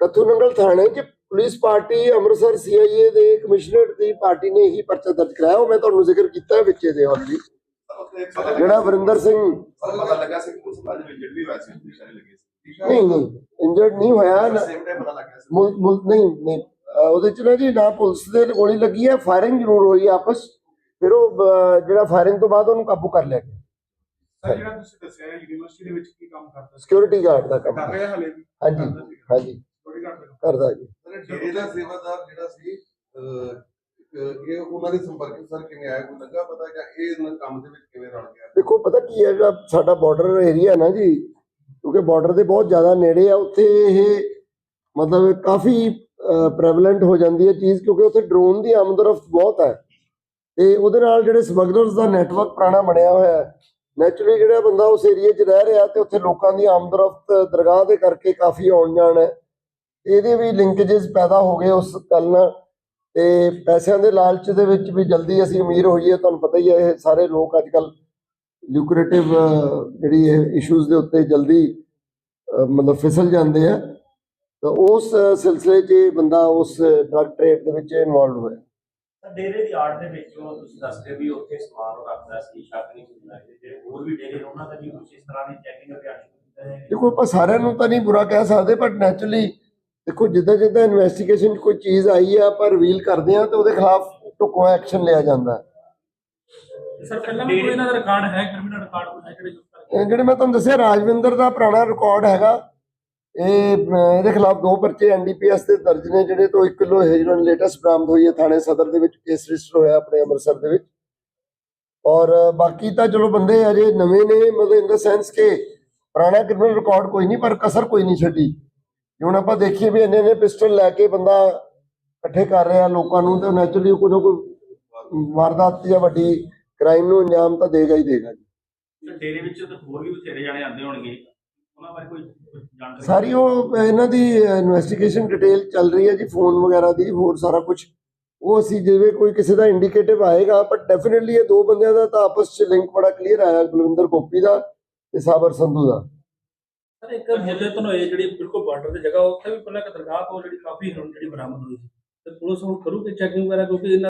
ਕੱਥੂ ਨੰਗਲ ਥਾਣੇ 'ਚ ਪੁਲਿਸ ਪਾਰਟੀ ਅੰਮ੍ਰਿਤਸਰ ਸੀਆਈਏ ਦੇ ਕਮਿਸ਼ਨਰ ਦੀ ਪਾਰਟੀ ਨੇ ਹੀ ਪਰਚਾ ਦਰਜ ਕਰਾਇਆ ਉਹ ਮੈਂ ਤੁਹਾਨੂੰ ਜ਼ਿਕਰ ਕੀਤਾ ਹੈ ਵਿੱਚੇ ਦੇ ਆਲਰੇਡੀ ਜਿਹੜਾ ਵਰਿੰਦਰ ਸਿੰਘ
ਸਰ ਪਤਾ ਲੱਗਾ ਸੀ ਕਿ ਉਸ ਬਾਅਦ ਵਿੱਚ ਜਿਹੜੀ ਵੈਸੇ ਨਿਸ਼ਾਨੇ ਲੱਗੇ ਸੀ।
ਠੀਕ ਹੈ
ਨਹੀਂ ਨਹੀਂ ਇੰਜਰਡ ਨਹੀਂ ਹੋਇਆ ਨਾ-
ਸੇਮ ਟਾਈਮ ਪਤਾ ਲੱਗਿਆ ਸੀ।
ਮੁਲ- ਮੁਲ- ਨਹੀਂ ਨਹੀਂ ਉਹਦੇ ਚ ਨਾ ਜੀ ਨਾ ਪੁਲਿਸ ਦੇ ਗੋਲੀ ਲੱਗੀ ਹੈ ਫਾਇਰਿੰਗ ਜ਼ਰੂਰ ਹੋਈ ਹੈ ਆਪਸ। ਫਿਰ ਉਹ ਜਿਹੜਾ ਫਾਇਰਿੰਗ ਤੋਂ ਬਾਅਦ ਉਹਨੂੰ ਕਾਬੂ ਕਰ ਲਿਆ ਗਿਆ।
ਸਰ ਜਿਹੜਾ ਤੁਸੀਂ ਦੱਸਿਆ ਹੈ ਯੂਨੀਵਰਸਿਟੀ ਦੇ ਵਿੱਚ ਕੀ ਕੰਮ ਕਰਦਾ ਸੀ?
ਸਿਕਿਉਰਿਟੀ ਗਾਰਡ ਦਾ ਕੰਮ
ਕਰ ਰਿਹਾ ਹਲੇ ਵੀ?
ਹਾਂਜੀ ਹਾਂਜੀ। ਕਰਦਾ ਜੀ।
ਸਰ ਡੇਰੇ ਦਾ ਸੇਵਾਦਾਰ ਜਿਹੜਾ ਸੀ ਅਹ, ਅਹ, ਇਹ ਉਹਨਾਂ ਦੇ ਸੰਪਰਕ ਸਰ ਕਿਵੇਂ ਆਇਆ ਕੋਈ ਲੱਗਾ ਪਤਾ ਜਾਂ ਇਹ ਇਹਨਾਂ ਕੰਮ ਦੇ ਵਿੱਚ ਕਿਵੇਂ ਰਲ ਗਿਆ?
ਦੇਖੋ ਪਤਾ ਕੀ ਹੈ ਜਿਹੜਾ ਸਾਡਾ ਬਾਰਡਰ ਏਰੀਆ ਨਾ ਜੀ ਕਿਉਂਕਿ ਬਾਰਡਰ ਦੇ ਬਹੁਤ ਜ਼ਿਆਦਾ ਨੇੜੇ ਆ ਉੱਥੇ ਇਹ ਮਤਲਬ ਕਾਫੀ ਪ੍ਰੈਵਲੈਂਟ ਹੋ ਜਾਂਦੀ ਹੈ ਚੀਜ਼ ਕਿਉਂਕਿ ਉੱਥੇ ਡਰੋਨ ਦੀ ਆਮਦਰਫਤ ਬਹੁਤ ਹੈ। ਤੇ ਉਹਦੇ ਨਾਲ ਜਿਹੜੇ ਸਮਗਲਰਸ ਦਾ ਨੈਟਵਰਕ ਪੁਰਾਣਾ ਬਣਿਆ ਹੋਇਆ ਹੈ ਨੈਚੁਰਲੀ ਜਿਹੜਾ ਬੰਦਾ ਉਸ ਏਰੀਆ 'ਚ ਰਹਿ ਰਿਹਾ ਤੇ ਉੱਥੇ ਲੋਕਾਂ ਦੀ ਆਮਦਰਫਤ ਦਰਗਾਹ ਦੇ ਕਰਕੇ ਕਾਫੀ ਆਉਣ ਜਾਣ ਹੈ। ਇਹਦੇ ਵੀ ਲਿੰਕੇजेस ਪੈਦਾ ਹੋ ਗਏ ਉਸ ਗੱਲ ਨਾਲ ਤੇ ਪੈਸਿਆਂ ਦੇ ਲਾਲਚ ਦੇ ਵਿੱਚ ਵੀ ਜਲਦੀ ਅਸੀਂ ਅਮੀਰ ਹੋਈਏ ਤੁਹਾਨੂੰ ਪਤਾ ਹੀ ਹੈ ਇਹ ਸਾਰੇ ਲੋਕ ਅੱਜ ਕੱਲ ਲੂਕਰੇਟਿਵ ਜਿਹੜੀ ਇਹ ਇਸ਼ੂਜ਼ ਦੇ ਉੱਤੇ ਜਲਦੀ ਮਤਲਬ ਫਿਸਲ ਜਾਂਦੇ ਆ। ਤਾਂ ਉਸ ਸਿਲਸਿਲੇ 'ਚ ਬੰਦਾ ਉਸ ਡਰਗ ਟ੍ਰੇਡ ਦੇ ਵਿੱਚ ਇਨਵੋਲਡ ਹੋਇਆ।
ਡੇਰੇ ਦੀ ਆੜ ਦੇ ਵਿੱਚੋਂ ਤੁਸੀਂ ਦੱਸਦੇ ਵੀ ਉੱਥੇ ਸਮਾਨ ਰੱਖਦਾ ਸੀ ਸ਼ੱਕ ਨਹੀਂ ਹੁੰਦਾ ਜਿਹੜੇ ਹੋਰ ਵੀ ਡੇਰੇ ਉਹਨਾਂ ਦਾ ਵੀ ਕੁਝ ਇਸ ਤਰ੍ਹਾਂ ਦੀ ਚੈਕਿੰਗ ਜਾਏਗਾ
ਦੇਖੋ ਆਪਾਂ ਸਾਰਿਆਂ ਨੂੰ ਤਾਂ ਨਹੀਂ ਬੁਰਾ ਕਹਿ ਸਕਦੇ ਬਟ ਨੈਚੁਰਲੀ ਦੇਖੋ ਜਿੱਦਾਂ ਜਿੱਦਾਂ ਇਨਵੈਸਟੀਗੇਸ਼ਨ ਕੋਈ ਚੀਜ਼ ਆਈ ਆ ਆਪਾਂ ਰਿਵੀਲ ਕਰਦੇ ਆ ਤੇ ਉਹਦੇ ਖਿਲਾਫ ਢੁਕਵਾਂ ਐਕਸ਼ਨ ਲਿਆ ਜਾਂਦਾ। ਹੈ।
ਸਰ ਪਹਿਲਾਂ ਵੀ ਕੋਈ ਇਹਨਾਂ ਦਾ ਰਿਕਾਰਡ ਹੈ ਕ੍ਰਿਮੀਨਲ ਰਿਕਾਰਡ ਕੋਈ ਹੈ ਜਿਹੜੇ ਯੂਜ਼ ਕਰਕੇ?
ਇਹ ਜਿਹੜੇ ਮੈਂ ਤੁਹਾਨੂੰ ਦੱਸਿਆ ਰਾਜਵਿੰਦਰ ਦਾ ਪੁਰਾਣਾ ਰਿਕਾਰਡ ਹੈਗਾ। ਇਹ ਅਹ, ਇਹਦੇ ਖਿਲਾਫ ਦੋ ਪਰਚੇ ਐਨਡੀਪੀਐਸ ਦੇ ਦਰਜ ਨੇ ਜਿਹੜੇ ਤੋਂ 1 ਕਿਲੋ ਹੈਰੋਇਨ ਲੇਟੈਸਟ ਬਰਾਮਦ ਹੋਈ ਹੈ ਥਾਣੇ ਸਦਰ ਦੇ ਵਿੱਚ ਕੇਸ ਰਜਿਸਟਰ ਹੋਇਆ ਆਪਣੇ ਅੰਮ੍ਰਿਤਸਰ ਦੇ ਵਿੱਚ। ਔਰ ਬਾਕੀ ਤਾਂ ਚਲੋ ਬੰਦੇ ਅਜੇ ਨਵੇਂ ਨੇ ਮਤਲਬ ਇਨ ਦਾ ਸੈਂਸ ਕਿ ਪੁਰਾਣਾ ਕ੍ਰਿਮੀਨਲ ਰਿਕਾਰਡ ਕੋਈ ਨਹੀਂ ਪਰ ਕਸਰ ਕੋਈ ਨਹੀਂ ਛੱਡੀ। ਹੁਣ ਆਪਾਂ ਦੇਖੀਏ ਵੀ ਇੰਨੇ ਇੰਨੇ ਪਿਸਟਲ ਲੈ ਕੇ ਬੰਦਾ ਇਕੱਠੇ ਕਰ ਰਿਹਾ ਲੋਕਾਂ ਨੂੰ ਤੇ ਨੈਚੁਰਲੀ ਕੋਈ ਨਾ ਕੋਈ ਵਾਰਦਾਤ ਜਾਂ ਵੱਡੀ ਕ੍ਰਾਈਮ ਨੂੰ ਅੰਜਾਮ ਤਾਂ ਦੇਗਾ ਹੀ ਦੇਗਾ ਜੀ।
ਤੇ ਡੇਰੇ ਵਿੱਚ ਤਾਂ ਹੋਰ ਵੀ ਬਥੇਰੇ ਜਾਣੇ ਆਉਂਦੇ ਹੋਣਗੇ। ਉਹਨਾਂ ਬਾਰੇ ਕੋਈ ਕੋਈ ਜਾਣਕਾਰੀ?
ਸਾਰੀ ਉਹ ਇਹਨਾਂ ਦੀ ਇਨਵੈਸਟੀਗੇਸ਼ਨ ਡਿਟੇਲ ਚੱਲ ਰਹੀ ਹੈ ਜੀ ਫੋਨ ਵਗੈਰਾ ਦੀ ਹੋਰ ਸਾਰਾ ਕੁਝ ਉਹ ਅਸੀਂ ਜਿਵੇਂ ਕੋਈ ਕਿਸੇ ਦਾ ਇੰਡੀਕੇਟਿਵ ਆਏਗਾ ਪਰ ਡੈਫੀਨਿਟਲੀ ਇਹ ਦੋ ਬੰਦਿਆਂ ਦਾ ਤਾਂ ਆਪਸ ਚ ਲਿੰਕ ਬੜਾ ਕਲੀਅਰ ਆਇਆ ਬਲਵਿੰਦਰ ਗੋਪੀ ਦਾ ਤੇ ਸਾਬਰ ਸੰਧੂ ਦਾ।
ਸਰ, ਇੱਕ ਮੁੱਲੇ ਧਨੋਏ ਜਿਹੜੀ ਬਿਲਕੁਲ ਬਾਰਡਰ ਦੀ ਜਗ੍ਹਾ, ਉੱਥੇ ਵੀ ਪਹਿਲਾਂ ਇੱਕ ਦਰਗਾਹ ਤੋਂ ਜਿਹੜੀ ਕਾਫੀ ਹੀਰੋਇਨ ਜਿਹੜੀ ਬਰਾਮਦ ਹੋਈ ਸੀ। ਤੇ ਪੁਲਿਸ ਹੁਣ ਕਰੂਗੀ ਚੈਕਿੰਗ ਵਗੈਰਾ ਕਿਉਂਕਿ ਇਹਨਾਂ